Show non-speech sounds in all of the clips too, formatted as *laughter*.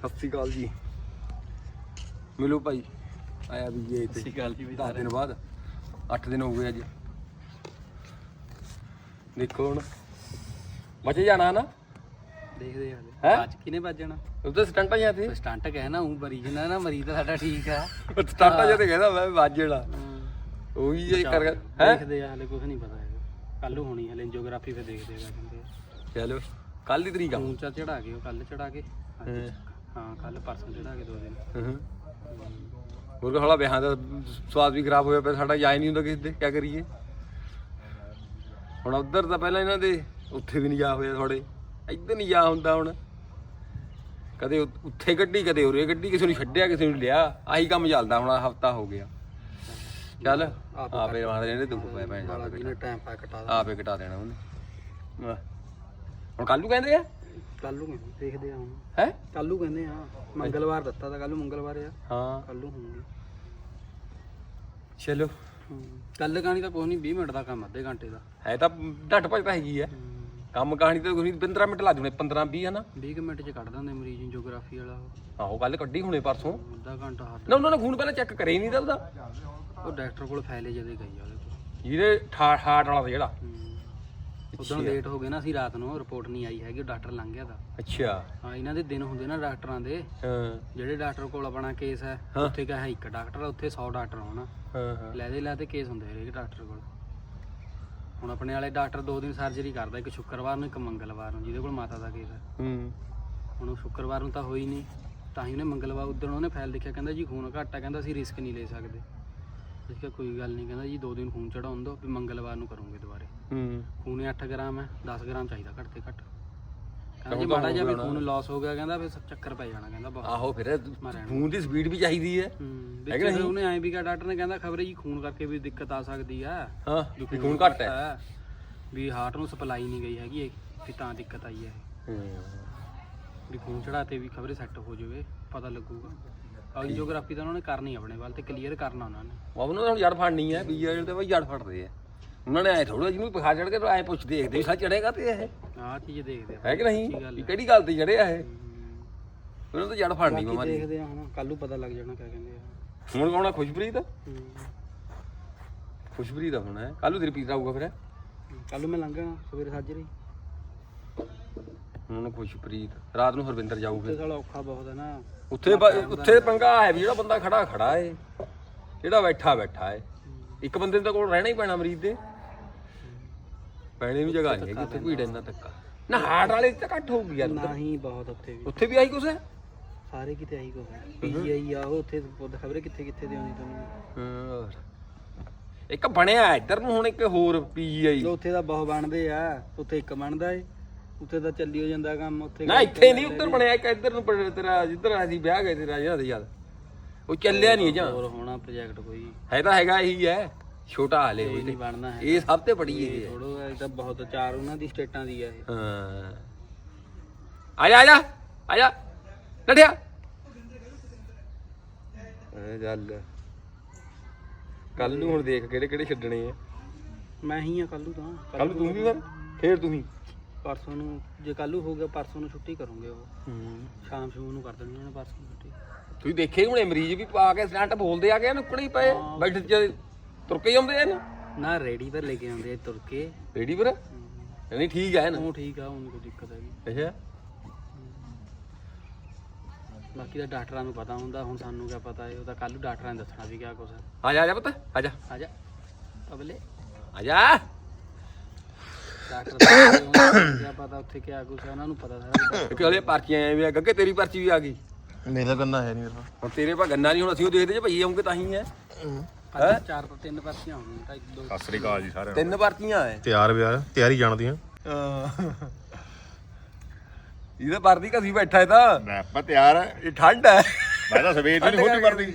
ਸਤਿ ਸ਼੍ਰੀ ਅਕਾਲ ਜੀ। ਮਿਲੋ ਭਾਈ ਆਇਆ ਵੀ ਇਹ ਤੇ ਸਤਿ ਅਕਾਲ ਜੀ ਬਈ 10 ਦਿਨ ਬਾਅਦ 8 ਦਿਨ ਹੋ ਗਏ ਅੱਜ। ਦੇਖੋ ਹੁਣ। ਬਚੇ ਜਾਣਾ ਨਾ ਦੇਖਦੇ ਆ ਹੈਂ? ਅੱਜ ਕਿਨੇ ਵੱਜਣਾ? ਉਹਦੇ ਸਟੰਟਾਂ ਜਾਂ ਤੇ ਸਟੰਟ ਕਹਿ ਨਾ ਉਹ ਮਰੀ ਜਨਾ ਨਾ ਮਰੀ ਤਾਂ ਸਾਡਾ ਠੀਕ ਆ। ਸਟੰਟਾਂ ਜਾਂ ਤੇ ਕਹਿੰਦਾ ਮੈਂ ਵਾਜੇੜਾ ਉਹੀ ਇਹ ਕਰ ਹੈ? ਦੇਖਦੇ ਆ ਹਲੇ ਕੁਝ ਨਹੀਂ ਪਤਾ ਹੈਗਾ। ਕੱਲ ਹੋਣੀ ਹਲੇ ਜੀਓਗ੍ਰਾਫੀ ਤੇ ਦੇਖਦੇ ਆ ਕਹਿੰਦੇ ਚਲੋ ਕੱਲ ਦੀ ਤਰੀਕ ਆ। ਚੜਾ ਕੇ ਉਹ ਕੱਲ ਚੜਾ ਕੇ। ਅੱਜ। ਹਾਂ। ਕੱਲ ਪਰਸੋਂ ਚੜਾ ਕੇ ਦੋ ਦਿਨ। ਹੂੰ ਹੋਰ ਕਹਲਾ ਵਿਆਹਾਂ ਦਾ ਸਵਾਦ ਵੀ ਖਰਾਬ ਹੋਇਆ ਪਿਆ ਸਾਡਾ ਜਾ ਹੀ ਨਹੀਂ ਹੁੰਦਾ ਕਿਸੇ ਦੇ ਕੀ ਕਰੀਏ। ਹੁਣ ਉਧਰ ਤਾਂ ਪਹਿਲਾਂ ਇਹਨਾਂ ਦੇ ਉੱਥੇ ਵੀ ਨਹੀਂ ਜਾ ਹੋਇਆ ਥੋੜੇ ਇੱਧਰ ਨਹੀਂ ਜਾ ਹੁੰਦਾ ਹੁਣ। ਕਦੇ ਉੱਥੇ ਗੱਡੀ ਕਦੇ ਉਰੇ ਗੱਡੀ ਕਿਸੇ ਨੂੰ ਛੱਡਿਆ ਕਿਸੇ ਨੂੰ ਲਿਆ। ਆਹੀ ਕੰਮ ਚੱਲਦਾ ਹੁਣ ਹਫਤਾ ਹੋ ਗਿਆ। ਚੱਲ ਆਪ ਮਾਰ ਇਹਨੇ ਦੁੱਖ ਪੈ ਭੈਣ ਦਾ ਜਿਹਨੇ ਟਾਈਮ ਪਾ ਕਟਾ ਆਪੇ ਕਟਾ ਦੇਣਾ ਉਹਨੇ। ਹੁਣ ਕੱਲ ਨੂੰ ਕਹਿੰਦੇ ਆ? ਕੱਲ ਨੂੰ ਕਹਿੰਦੇ, ਦੇਖਦੇ ਆ ਹੁਣ। ਹੈ? ਕੱਲ ਨੂੰ ਕਹਿੰਦੇ ਆ ਮੰਗਲਵਾਰ ਦਿੱਤਾ ਤਾਂ ਕੱਲ ਨੂੰ ਮੰਗਲਵਾਰ ਆ। ਹਾਂ। ਕੱਲ ਨੂੰ ਹੋਊਗੀ। ਚਲੋ। ਕੱਲ ਕਹਾਣੀ ਤਾਂ ਕੋਈ ਨਹੀਂ 20 ਮਿੰਟ ਦਾ ਕੰਮ ਅੱਧੇ ਘੰਟੇ ਦਾ। ਹੈ ਤਾਂ ਢੱਟ ਭੱਜ ਤਾਂ ਹੈਗੀ ਆ। ਕੰਮ ਕਹਾਣੀ ਤਾਂ ਕੋਈ 15 ਮਿੰਟ ਲਾ ਦੂਨੇ 15 20 ਹੈ ਨਾ 20 ਕੁ ਮਿੰਟ ਚ ਕੱਢ ਦਿੰਦੇ ਮਰੀਜ਼ ਨੂੰ ਜੀਓਗ੍ਰਾਫੀ ਵਾਲਾ ਉਹ। ਆਹੋ ਕੱਲ ਕੱਢੀ ਹੁਣੇ ਪਰਸੋਂ। ਅੱਧਾ ਘੰਟਾ ਹੱਦ ਨਾ ਉਹਨਾਂ ਨੇ ਖੂਨ ਪਹਿਲਾਂ ਚੈੱਕ ਕਰੇ ਹੀ ਨਹੀਂ ਤਾਂ ਉਹਦਾ ਉਹ ਡਾਕਟਰ ਕੋਲ ਫਾਈਲੇ ਜਦੇ ਗਈ ਆ ਉਹਦੇ ਕੋਲ। ਜਿਹਦੇ ਹਾਰਟ ਵਾਲਾ ਤਾ ਜਿਹੜਾ। ਉਦੋਂ ਲੇਟ ਹੋ ਗਏ ਨਾ ਅਸੀਂ ਰਾਤ ਨੂੰ ਰਿਪੋਰਟ ਨਹੀਂ ਆਈ ਹੈਗੀ ਉਹ ਡਾਕਟਰ ਲੰਘ ਗਿਆ ਤਾਂ। ਅੱਛਾ। ਹਾਂ ਇਹਨਾਂ ਦੇ ਦਿਨ ਹੁੰਦੇ ਨਾ ਡਾਕਟਰਾਂ ਦੇ। ਹਾਂ। ਜਿਹੜੇ ਡਾਕਟਰ ਕੋਲ ਆਪਣਾ ਕੇਸ ਹੈ ਹਾਂ। ਉੱਥੇ ਕਹਾ ਇੱਕ ਡਾਕਟਰ ਆ, ਉੱਥੇ 100 ਡਾਕਟਰ ਹੋਣ। ਹਾਂ ਹਾਂ। ਲੈ ਦੇ ਲੈ ਤੇ ਕੇਸ ਹੁੰਦੇ ਹਰੇਕ ਡਾਕਟਰ ਕੋਲ। ਹੁਣ ਆਪਣੇ ਵਾਲੇ ਡਾਕਟਰ ਦੋ ਦਿਨ ਸਰਜਰੀ ਕਰਦਾ ਇੱਕ ਸ਼ੁੱਕਰਵਾਰ ਨੂੰ ਇੱਕ ਮੰਗਲਵਾਰ ਨੂੰ ਜਿਹਦੇ ਕੋਲ ਮਾਤਾ ਦਾ ਕੇਸ ਹੈ। ਹੂੰ। ਹੁਣ ਉਹ ਸ਼ੁੱਕਰਵਾਰ ਨੂੰ ਤਾਂ ਹੋਈ ਨਹੀਂ ਤਾਂ ਹੀ ਉਹਨੇ ਮੰਗਲਵਾਰ ਉਦੋਂ ਉਹਨੇ ਫਾਈਲ ਦੇਖਿਆ ਕਹਿੰਦਾ ਜੀ ਖੂਨ ਘੱਟ ਆ ਕਹਿੰਦਾ ਅਸੀਂ ਰਿਸਕ ਨਹੀਂ ਲੈ ਸਕਦੇ। ਅਸੀਂ ਕਿਹਾ ਕੋਈ ਗੱਲ ਨਹੀਂ ਕਹਿੰਦਾ ਜੀ ਦੋ ਦਿਨ ਖੂਨ ਚੜਾਉਣ ਦਿਓ ਵੀ ਮੰਗਲਵਾਰ ਨੂੰ ਕਰੂੰਗੇ ਦੁਬਾਰੇ। ਹੂੰ। ਖੂਨ 8 ਗ੍ਰਾਮ ਹੈ 10 ਗ੍ਰਾਮ ਚਾਹੀਦਾ ਘੱਟ ਤੇ ਘੱਟ। ਕਹਿੰਦਾ ਜੇ ਮਾੜਾ ਜਿਹਾ ਵੀ ਖੂਨ ਲਾਸ ਹੋ ਗਿਆ ਕਹਿੰਦਾ ਫਿਰ ਚੱਕਰ ਪੈ ਜਾਣਾ ਕਹਿੰਦਾ ਬਹੁਤ ਆਹੋ ਫਿਰ। ਖੂਨ ਦੀ ਸਪੀਡ ਵੀ ਚਾਹੀਦੀ ਹੈ। ਹੂੰ ਵਿੱਚ ਨਹੀਂ? ਉਹਨੇ ਐਂ ਵੀ ਕਿਹਾ ਡਾਕਟਰ ਨੇ ਕਹਿੰਦਾ ਖਬਰੇ ਜੀ ਖੂਨ ਕਰਕੇ ਵੀ ਦਿੱਕਤ ਆ ਸਕਦੀ ਆ। ਹਾਂ ਵੀ ਖੂਨ ਘੱਟ ਹੈ। ਵੀ ਹਾਰਟ ਨੂੰ ਸਪਲਾਈ ਨਹੀਂ ਗਈ ਹੈਗੀ ਵੀ ਤਾਂ ਦਿੱਕਤ ਆਈ ਹੈ। ਹੂੰ। ਵੀ ਖੂਨ ਚੜਾਤੇ ਵੀ ਖਬਰੇ ਸੈੱਟ ਹੋ ਜਾਵੇ ਪਤਾ ਲੱਗੂਗਾ। ਆਂਜੀਓਗ੍ਰਾਫੀ ਤਾਂ ਉਹਨਾਂ ਨੇ ਕਰਨੀ ਆਪਣੇ ਵੱਲ ਤੇ ਕਲੀਅਰ ਕਰਨਾ ਉਹਨਾਂ ਨੇ। ਉਹਨਾਂ ਨੇ ਹੁਣ ਜੜ ਫੜਨੀ ਹੈ ਬੀਜਾ ਤੇ ਬਈ ਜੜ ਫੜਦੇ ਆ। ਉਹਨਾਂ ਨੇ ਐ ਥੋੜਾ ਜਿਹਨੂੰ ਬੁਖਾਰ ਚੜ ਕੇ ਐ ਪੁੱਛ ਦੇਖਦੇ ਸਾ ਚੜੇਗਾ ਤੇ ਇਹ? ਆਹ ਚੀਜ਼ ਦੇਖਦੇ ਆ। ਹੈ ਕਿ ਨਹੀਂ? ਗੱਲ ਹੈ? ਕਿਹੜੀ ਗੱਲ ਤੇ ਚੜਿਆ ਇਹ। ਉਹਨਾਂ ਤਾਂ ਜੜ ਫੜਨੀ ਬਾਕੀ ਬਿਮਾਰੀ ਦੇਖਦੇ ਆ ਹੁਣ ਕੱਲ ਨੂੰ ਪਤਾ ਲੱਗ ਜਾਣਾ ਕਿਆ ਕਹਿੰਦੇ ਆ। ਹੁਣ ਕੌਣਾ ਖੁਸ਼ਪ੍ਰੀਤ? ਹੂੰ। ਖੁਸ਼ਪ੍ਰੀਤ ਦਾ ਹੋਣਾ ਹੈ? ਕੱਲ ਨੂੰ ਤੇਰੀ ਪੀਤ ਆਊਗਾ ਫਿਰ ਕੱਲ ਨੂੰ ਮੈਂ ਲੰਘਣਾ ਸਵੇਰੇ ਸਾਜਰੇ ਹੁਣ ਖੁਸ਼ਪ੍ਰੀਤ। ਰਾਤ ਨੂੰ ਹਰਵਿੰਦਰ ਜਾਊ ਤੇ ਫਿਰ ਸਾਲਾ ਔਖਾ ਬਹੁਤ ਹੈ ਨਾ। ਉੱਥੇ ਬ- ਉੱਥੇ ਪੰਗਾ ਹੈ ਵੀ ਜਿਹੜਾ ਬੰਦਾ ਖੜਾ ਖੜਾ ਏ। ਜਿਹੜਾ ਬੈਠਾ ਬੈਠਾ ਏ। ਇੱਕ ਬੰਦੇ ਦੇ ਕੋਲ ਰਹਿਣਾ ਹੀ ਪੈਣਾ ਮਰੀਜ਼ ਦੇ। ਪੈਣੇ ਨੂੰ ਜਗ੍ਹਾ ਨਹੀਂ ਹੈਗੀ ਉੱਥੇ ਭੀੜ ਇੰਨਾ ਧੱਕਾ। ਨਾ ਹਾਰਟ ਵਾਲੇ ਤੇ ਘੱਟ ਹੋਊਗੀ ਯਾਰ ਉੱਧਰ। ਨਹੀਂ ਬਹੁਤ ਉੱਥੇ ਵੀ। ਉੱਥੇ ਵੀ ਆਹੀ ਕੁਛ ਹੈ? ਸਾਰੇ ਕਿਤੇ ਆਹੀ ਕੋ ਪੀਜੀਆਈ ਆ ਉਹ ਉੱਥੇ ਖਬਰੇ ਕਿੱਥੇ ਕਿੱਥੇ ਦੇ ਆਉਂਦੀ ਤੁਹਾਨੂੰ? ਹੋਰ। ਇੱਕ ਬਣਿਆ ਇੱਧਰ ਨੂੰ ਹੁਣ ਇੱਕ ਹੋਰ ਪੀਜੀਆਈ। ਜੋ ਉੱਥੇ ਦਾ ਬਹੁਤ ਬਣਦੇ ਆ ਉੱਥੇ ਇੱਕ ਬਣਦਾ ਏ। ਉੱਥੇ ਤਾਂ ਚੱਲੀ ਹੋ ਜਾਂਦਾ ਕੰਮ ਉੱਥੇ ਨਾ ਇੱਥੇ ਨਹੀਂ ਉੱਧਰ ਬਣਿਆ ਇੱਕ ਇੱਧਰ ਨੂੰ ਪ- ਤੇਰਾ ਜਿੱਧਰ ਅਸੀਂ ਵਿਆਹ ਗਏ ਤੇਰਾ ਜਿਹੜਾ ਯਾਦ। ਉਹ ਚੱਲਿਆ ਨਹੀਂ ਜਾਂ ਹੋਰ ਹੋਣਾ ਪ੍ਰੋਜੈਕਟ ਕੋਈ। ਹੈ ਤਾਂ ਹੈਗਾ ਇਹੀ ਹੈ ਛੋਟਾ ਹਾਲੇ ਇਹ ਹੋਈ ਨਹੀਂ ਬਣਨਾ ਹੈ ਇਹ ਸਭ ਤੇ ਬੜੀ ਇਹ ਹੈ। ਥੋੜੋ ਇਹ ਤਾਂ ਬਹੁਤ ਚਾਰ ਉਹਨਾਂ ਦੀ ਸਟੇਟਾਂ ਦੀ ਆ ਇਹ। ਹਾਂ। ਆ ਜਾ ਆ ਜਾ ਆ ਜਾ। ਚੱਲ ਕੱਲ ਨੂੰ ਹੁਣ ਦੇਖ ਕਿਹੜੇ ਕਿਹੜੇ ਛੱਡਣੇ ਆ। ਮੈਂ ਹੀ ਆ ਕੱਲੂ ਤਾਂ। ਕੱਲ ਤੂੰ ਵੀ ਫਿਰ ਫੇਰ ਤੂੰ ਹੀ ਪਰਸੋਂ ਨੂੰ ਜੇ ਕੱਲੂ ਹੋ ਗਿਆ ਪਰਸੋਂ ਨੂੰ ਛੁੱਟੀ ਕਰੂੰਗੇ ਉਹ। ਸ਼ਾਮ ਸ਼ੂਮ ਨੂੰ ਕਰ ਦੇਣੀ ਉਹਨੇ ਪਰਸੋਂ ਨੂੰ ਛੁੱਟੀ। ਤੁਸੀਂ ਦੇਖੇ ਹੁਣੇ ਮਰੀਜ਼ ਵੀ ਪਾ ਕੇ ਸਟੰਟ ਬੋਲਦੇ ਆ ਗਏ ਨੁੱਕੜੇ ਹੀ ਪਏ। ਬੈਠ ਚ ਤੁਰ ਕੇ ਹੀ ਆਉਂਦੇ ਆ ਨਾ ਨਾ ਰੇੜੀ ਪਰ ਲੈ ਕੇ ਆਉਂਦੇ ਆ ਤੁਰ ਕੇ। ਰੇਡੀ ਪਰ? ਨਹੀਂ ਠੀਕ ਹੈ ਨਾ ਉਹ ਠੀਕ ਆ ਉਹਨੂੰ ਕੋਈ ਦਿੱਕਤ ਹੈਗੀ। ਅੱਛਾ। ਬਾਕੀ ਤਾਂ ਡਾਕਟਰਾਂ ਨੂੰ ਪਤਾ ਹੁੰਦਾ ਹੁਣ ਸਾਨੂੰ ਕਿਆ ਪਤਾ ਹੈ ਉਹ ਤਾਂ ਕੱਲੂ ਡਾਕਟਰਾਂ ਨੇ ਦੱਸਣਾ ਵੀ ਕਿਆ ਕੁਛ। ਹੈ ਆ ਜਾ ਆ ਜਾ ਪੁੱਤ ਆ ਜਾ। ਆ ਜਾ। ਅਬਲੇ ਆ ਜਾ। ਡਾਕਟਰ ਦਾ *coughs* ਕਿਆ ਪਤਾ ਉੱਥੇ ਕਿਆ ਕੁਛ ਹੈ ਉਹਨਾਂ ਨੂੰ ਪਤਾ ਸਾਰਾ ਇੱਕ ਵਾਲੇ ਪਰਚੀਆਂ ਆਏ ਵੀ ਆ ਗੱਗੇ ਤੇਰੀ ਪਰਚੀ ਵੀ ਆ ਗਈ। ਮੇਰਾ ਗੰਨਾ ਹੈ ਨਹੀਂ ਮੇਰਾ ਹੁਣ ਤੇਰੇ ਪਾ ਗੰਨਾ ਨਹੀਂ ਹੁਣ ਅਸੀਂ ਉਹ ਦੇਖਦੇ ਜੇ ਭਈ ਆਉਂਗੇ ਤਾਂ ਹੀ ਹੈ ਅੱਜ ਚਾਰ ਤੋਂ ਤਿੰਨ ਪਰਚੀਆਂ ਹੋਣਗੀਆਂ ਤਾਂ ਇੱਕ ਦੋ। ਸਤਿ ਸ੍ਰੀ ਅਕਾਲ ਜੀ ਸਾਰਿਆਂ ਤਿੰਨ ਪਰਚੀਆਂ ਐ। ਤਿਆਰ ਬਿਆਰ ਤਿਆਰੀ ਜਾਣਦੀਆਂ? ਇਹਦੇ ਪਰਦੀ ਘਸੀ ਬੈਠਾ ਇਹ ਤਾਂ। ਮੈਂ ਆਪਾਂ ਤਿਆਰ ਹੈ ਇਹ ਠੰਡ ਹੈ ਮੈਂ ਤਾਂ ਸਵੇਰ ਦੀ ਫੋਟੋ ਕਰਦੀ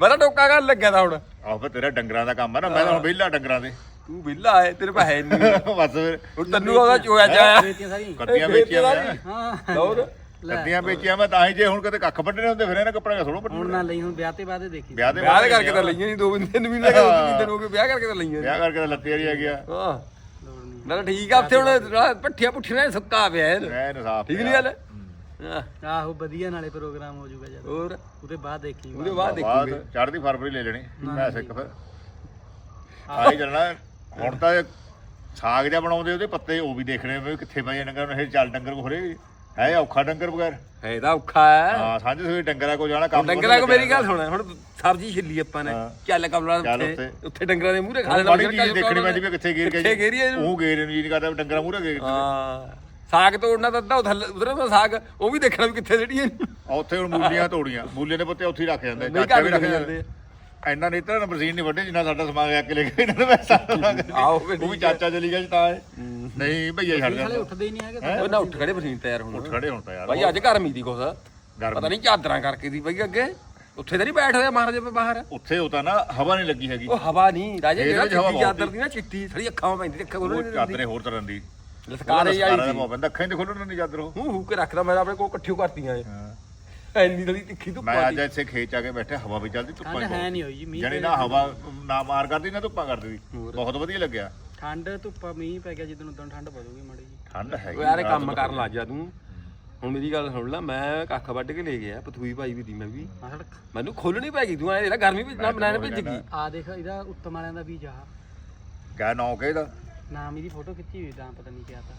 ਮੈਂ ਤਾਂ ਟੋਕਾ ਕਰਨ ਲੱਗਿਆ ਤਾਂ ਹੁਣ। ਆਹ ਫਿਰ ਤੇਰਾ ਡੰਗਰਾਂ ਦਾ ਕੰਮ ਹੈ ਨਾ ਮੈਂ ਤਾਂ ਹੁਣ ਵਿਹਲਾ ਡੰਗਰਾਂ ਦੇ। ਤੂੰ ਵਿਹਲਾ ਹੈ ਤੇਰੇ ਪਾ ਹੈ ਨਹੀਂ *laughs* ਬਸ ਫਿਰ। ਹੁਣ ਤੈਨੂੰ ਉਹਦਾ ਚੋਇਆ ਜਾਇਆ। ਵੇਚੀਆਂ ਸਾਰੀਆਂ। ਕੱਟੀਆਂ ਵੇਚੀਆਂ ਮੈਂ। ਹਾਂ। ਹੋਰ ਕੱਟੀਆਂ ਵੇਚੀਆਂ ਮੈਂ ਤਾਂ ਹੀ ਜੇ ਹੁਣ ਕਿਤੇ ਕੱਖ ਵੱਢਣੇ ਹੁੰਦੇ ਫਿਰ ਇਹਨਾਂ ਕੱਪੜਿਆਂ ਥੋੜੋ ਵੱਢਣੇ। ਹੁਣ ਨਾ ਲਈ ਹੁਣ ਵਿਆਹ ਤੇ ਬਾਅਦ ਹੀ ਦੇਖੀ। ਵਿਆਹ ਦੇ ਵਿਆਹ ਦੇ ਕਰਕੇ ਤਾਂ ਲਈਆਂ ਨਹੀਂ ਦੋ ਤਿੰਨ ਮਹੀਨੇ ਕਰਕੇ ਤਿੰਨ ਦਿਨ ਹੋ ਗਏ ਵਿਆਹ ਕਰਕੇ ਤਾਂ ਲਈਆਂ ਵਿਆਹ ਕਰਕੇ ਤਾਂ ਲੱਤੇ ਵਾਲੀ ਆ ਗਿਆ। ਹਾਂ ਲੋੜ ਨਹੀਂ। ਨਾ ਠੀਕ ਆ ਉੱਥੇ ਹੁਣ ਪੱਠੀਆਂ ਪੁੱਠੀਆਂ ਨੇ ਸੁੱਕਾ ਪਿਆ ਇਹ ਮੈਂ ਇਨਸਾਫ ਠੀਕ ਨਹੀਂ ਗੱਲ? ਆਹ, ਆਹੋ ਵਧੀਆ ਨਾਲੇ ਪ੍ਰੋਗਰਾਮ ਹੋ ਜਾਊਗਾ ਜਦ। ਹੋਰ? ਉਹਦੇ ਬਾਅਦ ਦੇਖੀ। ਉਹਦੇ ਬਾਅਦ ਦੇਖੂਗੇ। ਚੜ੍ਹਦੀ ਫਰਵਰੀ ਲੈ ਲੈਣੀ। ਪੈਸੇ ਇੱਕ ਫਿਰ। ਆਹੀ ਚੱਲਣਾ ਹੁਣ ਤਾਂ ਇਹ ਸਾਗ ਜਿਹਾ ਬਣਾਉਂਦੇ ਉਹਦੇ ਪੱਤੇ ਉਹ ਵੀ ਦੇਖਣੇ ਵੀ ਕਿੱਥੇ ਪਏ ਆ ਡੰਗਰ ਨੂੰ ਇਹ ਚੱਲ ਡੰਗਰ ਕੋ ਖਰੇ ਹੈ ਔਖਾ ਡੰਗਰ ਬਗੈਰ? ਹੈ ਤਾਂ ਔਖਾ ਹੈ। ਹਾਂ ਸਾਂਝ ਸਵੇਰੇ ਡੰਗਰਾਂ ਕੋ ਜਾਣਾ ਕੰਮ ਡੰਗਰਾਂ ਕੋ ਮੇਰੀ ਗੱਲ ਸੁਣ ਹੁਣ ਸਬਜ਼ੀ ਛਿੱਲੀ ਆਪਾਂ ਨੇ। ਚੱਲ ਕਮਲਾ ਉੱਥੇ ਉੱਥੇ। ਡੰਗਰਾਂ ਦੇ ਮੂਹਰੇ ਖਾ ਲੈਣਾ ਚੀਜ਼ ਦੇਖਣੀ ਪੈਂਦੀ ਵੀ ਕਿੱਥੇ ਗੇਰ ਇਹਨੂੰ? ਉਹ ਗੇਰ ਨੂੰ ਜੀ ਨਹੀਂ ਕਰਦਾ ਡੰਗਰਾਂ ਮੂਹਰੇ ਗੇਰ ਹਾਂ ਸਾਗ ਤੋੜਨਾ ਤਾਂ ਅੱਧਾ ਉਧਰ ਦਾ ਸਾਗ ਉਹ ਵੀ ਦੇਖਣਾ ਵੀ ਕਿੱਥੇ ਆ ਉੱਥੇ ਹੁਣ ਮੂਲੀਆਂ ਤੋੜੀਆਂ ਮੂਲੀਆਂ ਦੇ ਪੱਤੇ ਉੱਥੇ ਹੀ ਰੱਖ ਜਾਂਦੇ ਚਾਚਾ ਵੀ ਰੱਖ ਜਾਂਦੇ ਇੰਨਾ ਨਹੀਂ ਤਾਂ ਮਸ਼ੀਨ ਨਹੀਂ ਵੱਡੇ ਜਿੰਨਾ ਸਾਡਾ ਸਮਾਨ ਆ ਕੇ ਲੈ ਕੇ ਇਹਨਾਂ ਨੇ ਪੈਸਾ ਆਓ ਫਿਰ ਉਹ ਵੀ ਚਾਚਾ ਚਲੀ ਗਿਆ ਜੀ ਤਾਂ ਹੈ। ਨਹੀਂ ਭਈਆ ਛੱਡ ਜਾਂਦਾ ਉੱਠਦੇ ਹੀ ਨਹੀਂ ਹੈਗੇ ਉਹ ਨਾ ਉੱਠ ਖੜੇ ਬਸੀਨ ਤਿਆਰ ਹੁਣ। ਉੱਠ ਖੜੇ ਹੁਣ ਤਾਂ ਯਾਰ। ਭਾਈ ਅੱਜ ਗਰਮੀ ਦੀ ਕੁਛ। ਗਰਮੀ। ਪਤਾ ਨਹੀਂ ਚਾਦਰਾਂ ਕਰਕੇ ਦੀ ਬਈ ਅੱਗੇ। ਉੱਥੇ ਤਾਂ ਨਹੀਂ ਬੈਠ ਹੋਇਆ ਮਹਾਰਾਜੇ ਪੇ ਬਾਹਰ। ਉੱਥੇ ਉਹ ਤਾਂ ਨਾ ਹਵਾ ਨਹੀਂ ਲੱਗੀ ਹੈਗੀ। ਉਹ ਹਵਾ ਨਹੀਂ ਰਾਜੇ ਇਹਦੇ ਜਿਹੜਾ ਵਿੱਚ ਹਵਾ ਚਿੱਟੀ ਚਾਦਰ ਦੀ ਨਾ ਚਿੱਟੀ ਥੜੀ ਅੱਖਾਂ ਵਿੱਚ ਪੈਂਦੀ ਅੱਖਾਂ ਉਹ ਖੋਲਣ ਚਾਦਰੇ ਹੋਰ ਤਰ੍ਹਾਂ ਦੀ। ਲਸਕਾਰੇ ਵਾਲੀ ਦਾ ਬੰਦਾ ਅੱਖਾਂ ਤੇ ਖੋਲਣ ਨਹੀਂ ਚਾਦਰ ਉਹ। ਹੂੰ ਹੂ ਕੇ ਰੱਖਦਾ ਮੈਂ ਆਪਣੇ ਕੋਲ ਇਕੱਠੀਓ ਕਰਤੀਆਂ ਹਾਂ। ਐ ਇੰਨੀ ਥੜੀ ਤਿੱਖੀ ਧੁੱਪ ਮੈਂ ਅੱਜ ਇੱਥੇ ਖੇਤ ਚ ਆ ਕੇ ਬੈਠਾ ਹਵਾ ਵੀ ਚੱਲਦੀ ਧੁੱਪਾਂ ਠੰਡ ਹੈ ਨਹੀਂ ਹੋਈ ਜੀ ਮੀਂਹ ਜਣੇ ਨਾ ਹਵਾ ਨਾ ਮਾਰ ਕਰਦੀ ਨਾ ਧੁੱਪਾਂ ਕਰਦੀ। ਬਹੁਤ ਵਧੀਆ ਲੱਗਿਆ। ਠੰਡ ਧੁੱਪਾ ਮੀਂਹ ਪੈ ਗਿਆ ਜਿੱਦਣ ਉਦੋਂ ਠੰਡ ਵਧੂਗੀ ਮਾੜੀ ਜੀ। ਠੰਡ ਹੈਗੀ ਯਾਰ ਇਹ ਕੰਮ ਕਰਨ ਲੱਗ ਜਾ ਤੂੰ। ਹੁਣ ਮੇਰੀ ਗੱਲ ਸੁਣ ਲੈ ਮੈਂ ਕੱਖ ਵੱਢ ਕੇ ਲੈ ਗਿਆ ਪਥੂਈ ਪਾਈ ਵੀ ਦੀ ਮੈਂ ਵੀ। ਮੈਨੂੰ ਖੋਲਣੀ ਪੈ ਗਈ ਤੂੰ ਐ ਜਿਹੜਾ ਗਰਮੀ ਵਿੱਚ ਨਾ ਬਣਾਣੇ ਭਿੱਜ ਗਈ। ਆ ਦੇਖ ਇਹਦਾ ਉੱਤਮ ਵਾਲਿਆਂ ਦਾ ਬੀਜ ਆ। ਕਿਆ ਨੌ ਕਿਹਦਾ? ਨਾਮ ਇਹਦੀ ਫੋਟੋ ਖਿੱਚੀ ਹੋਈ ਤਾਂ ਪਤਾ ਨਹੀਂ ਕਿਹਾ ਤਾਂ।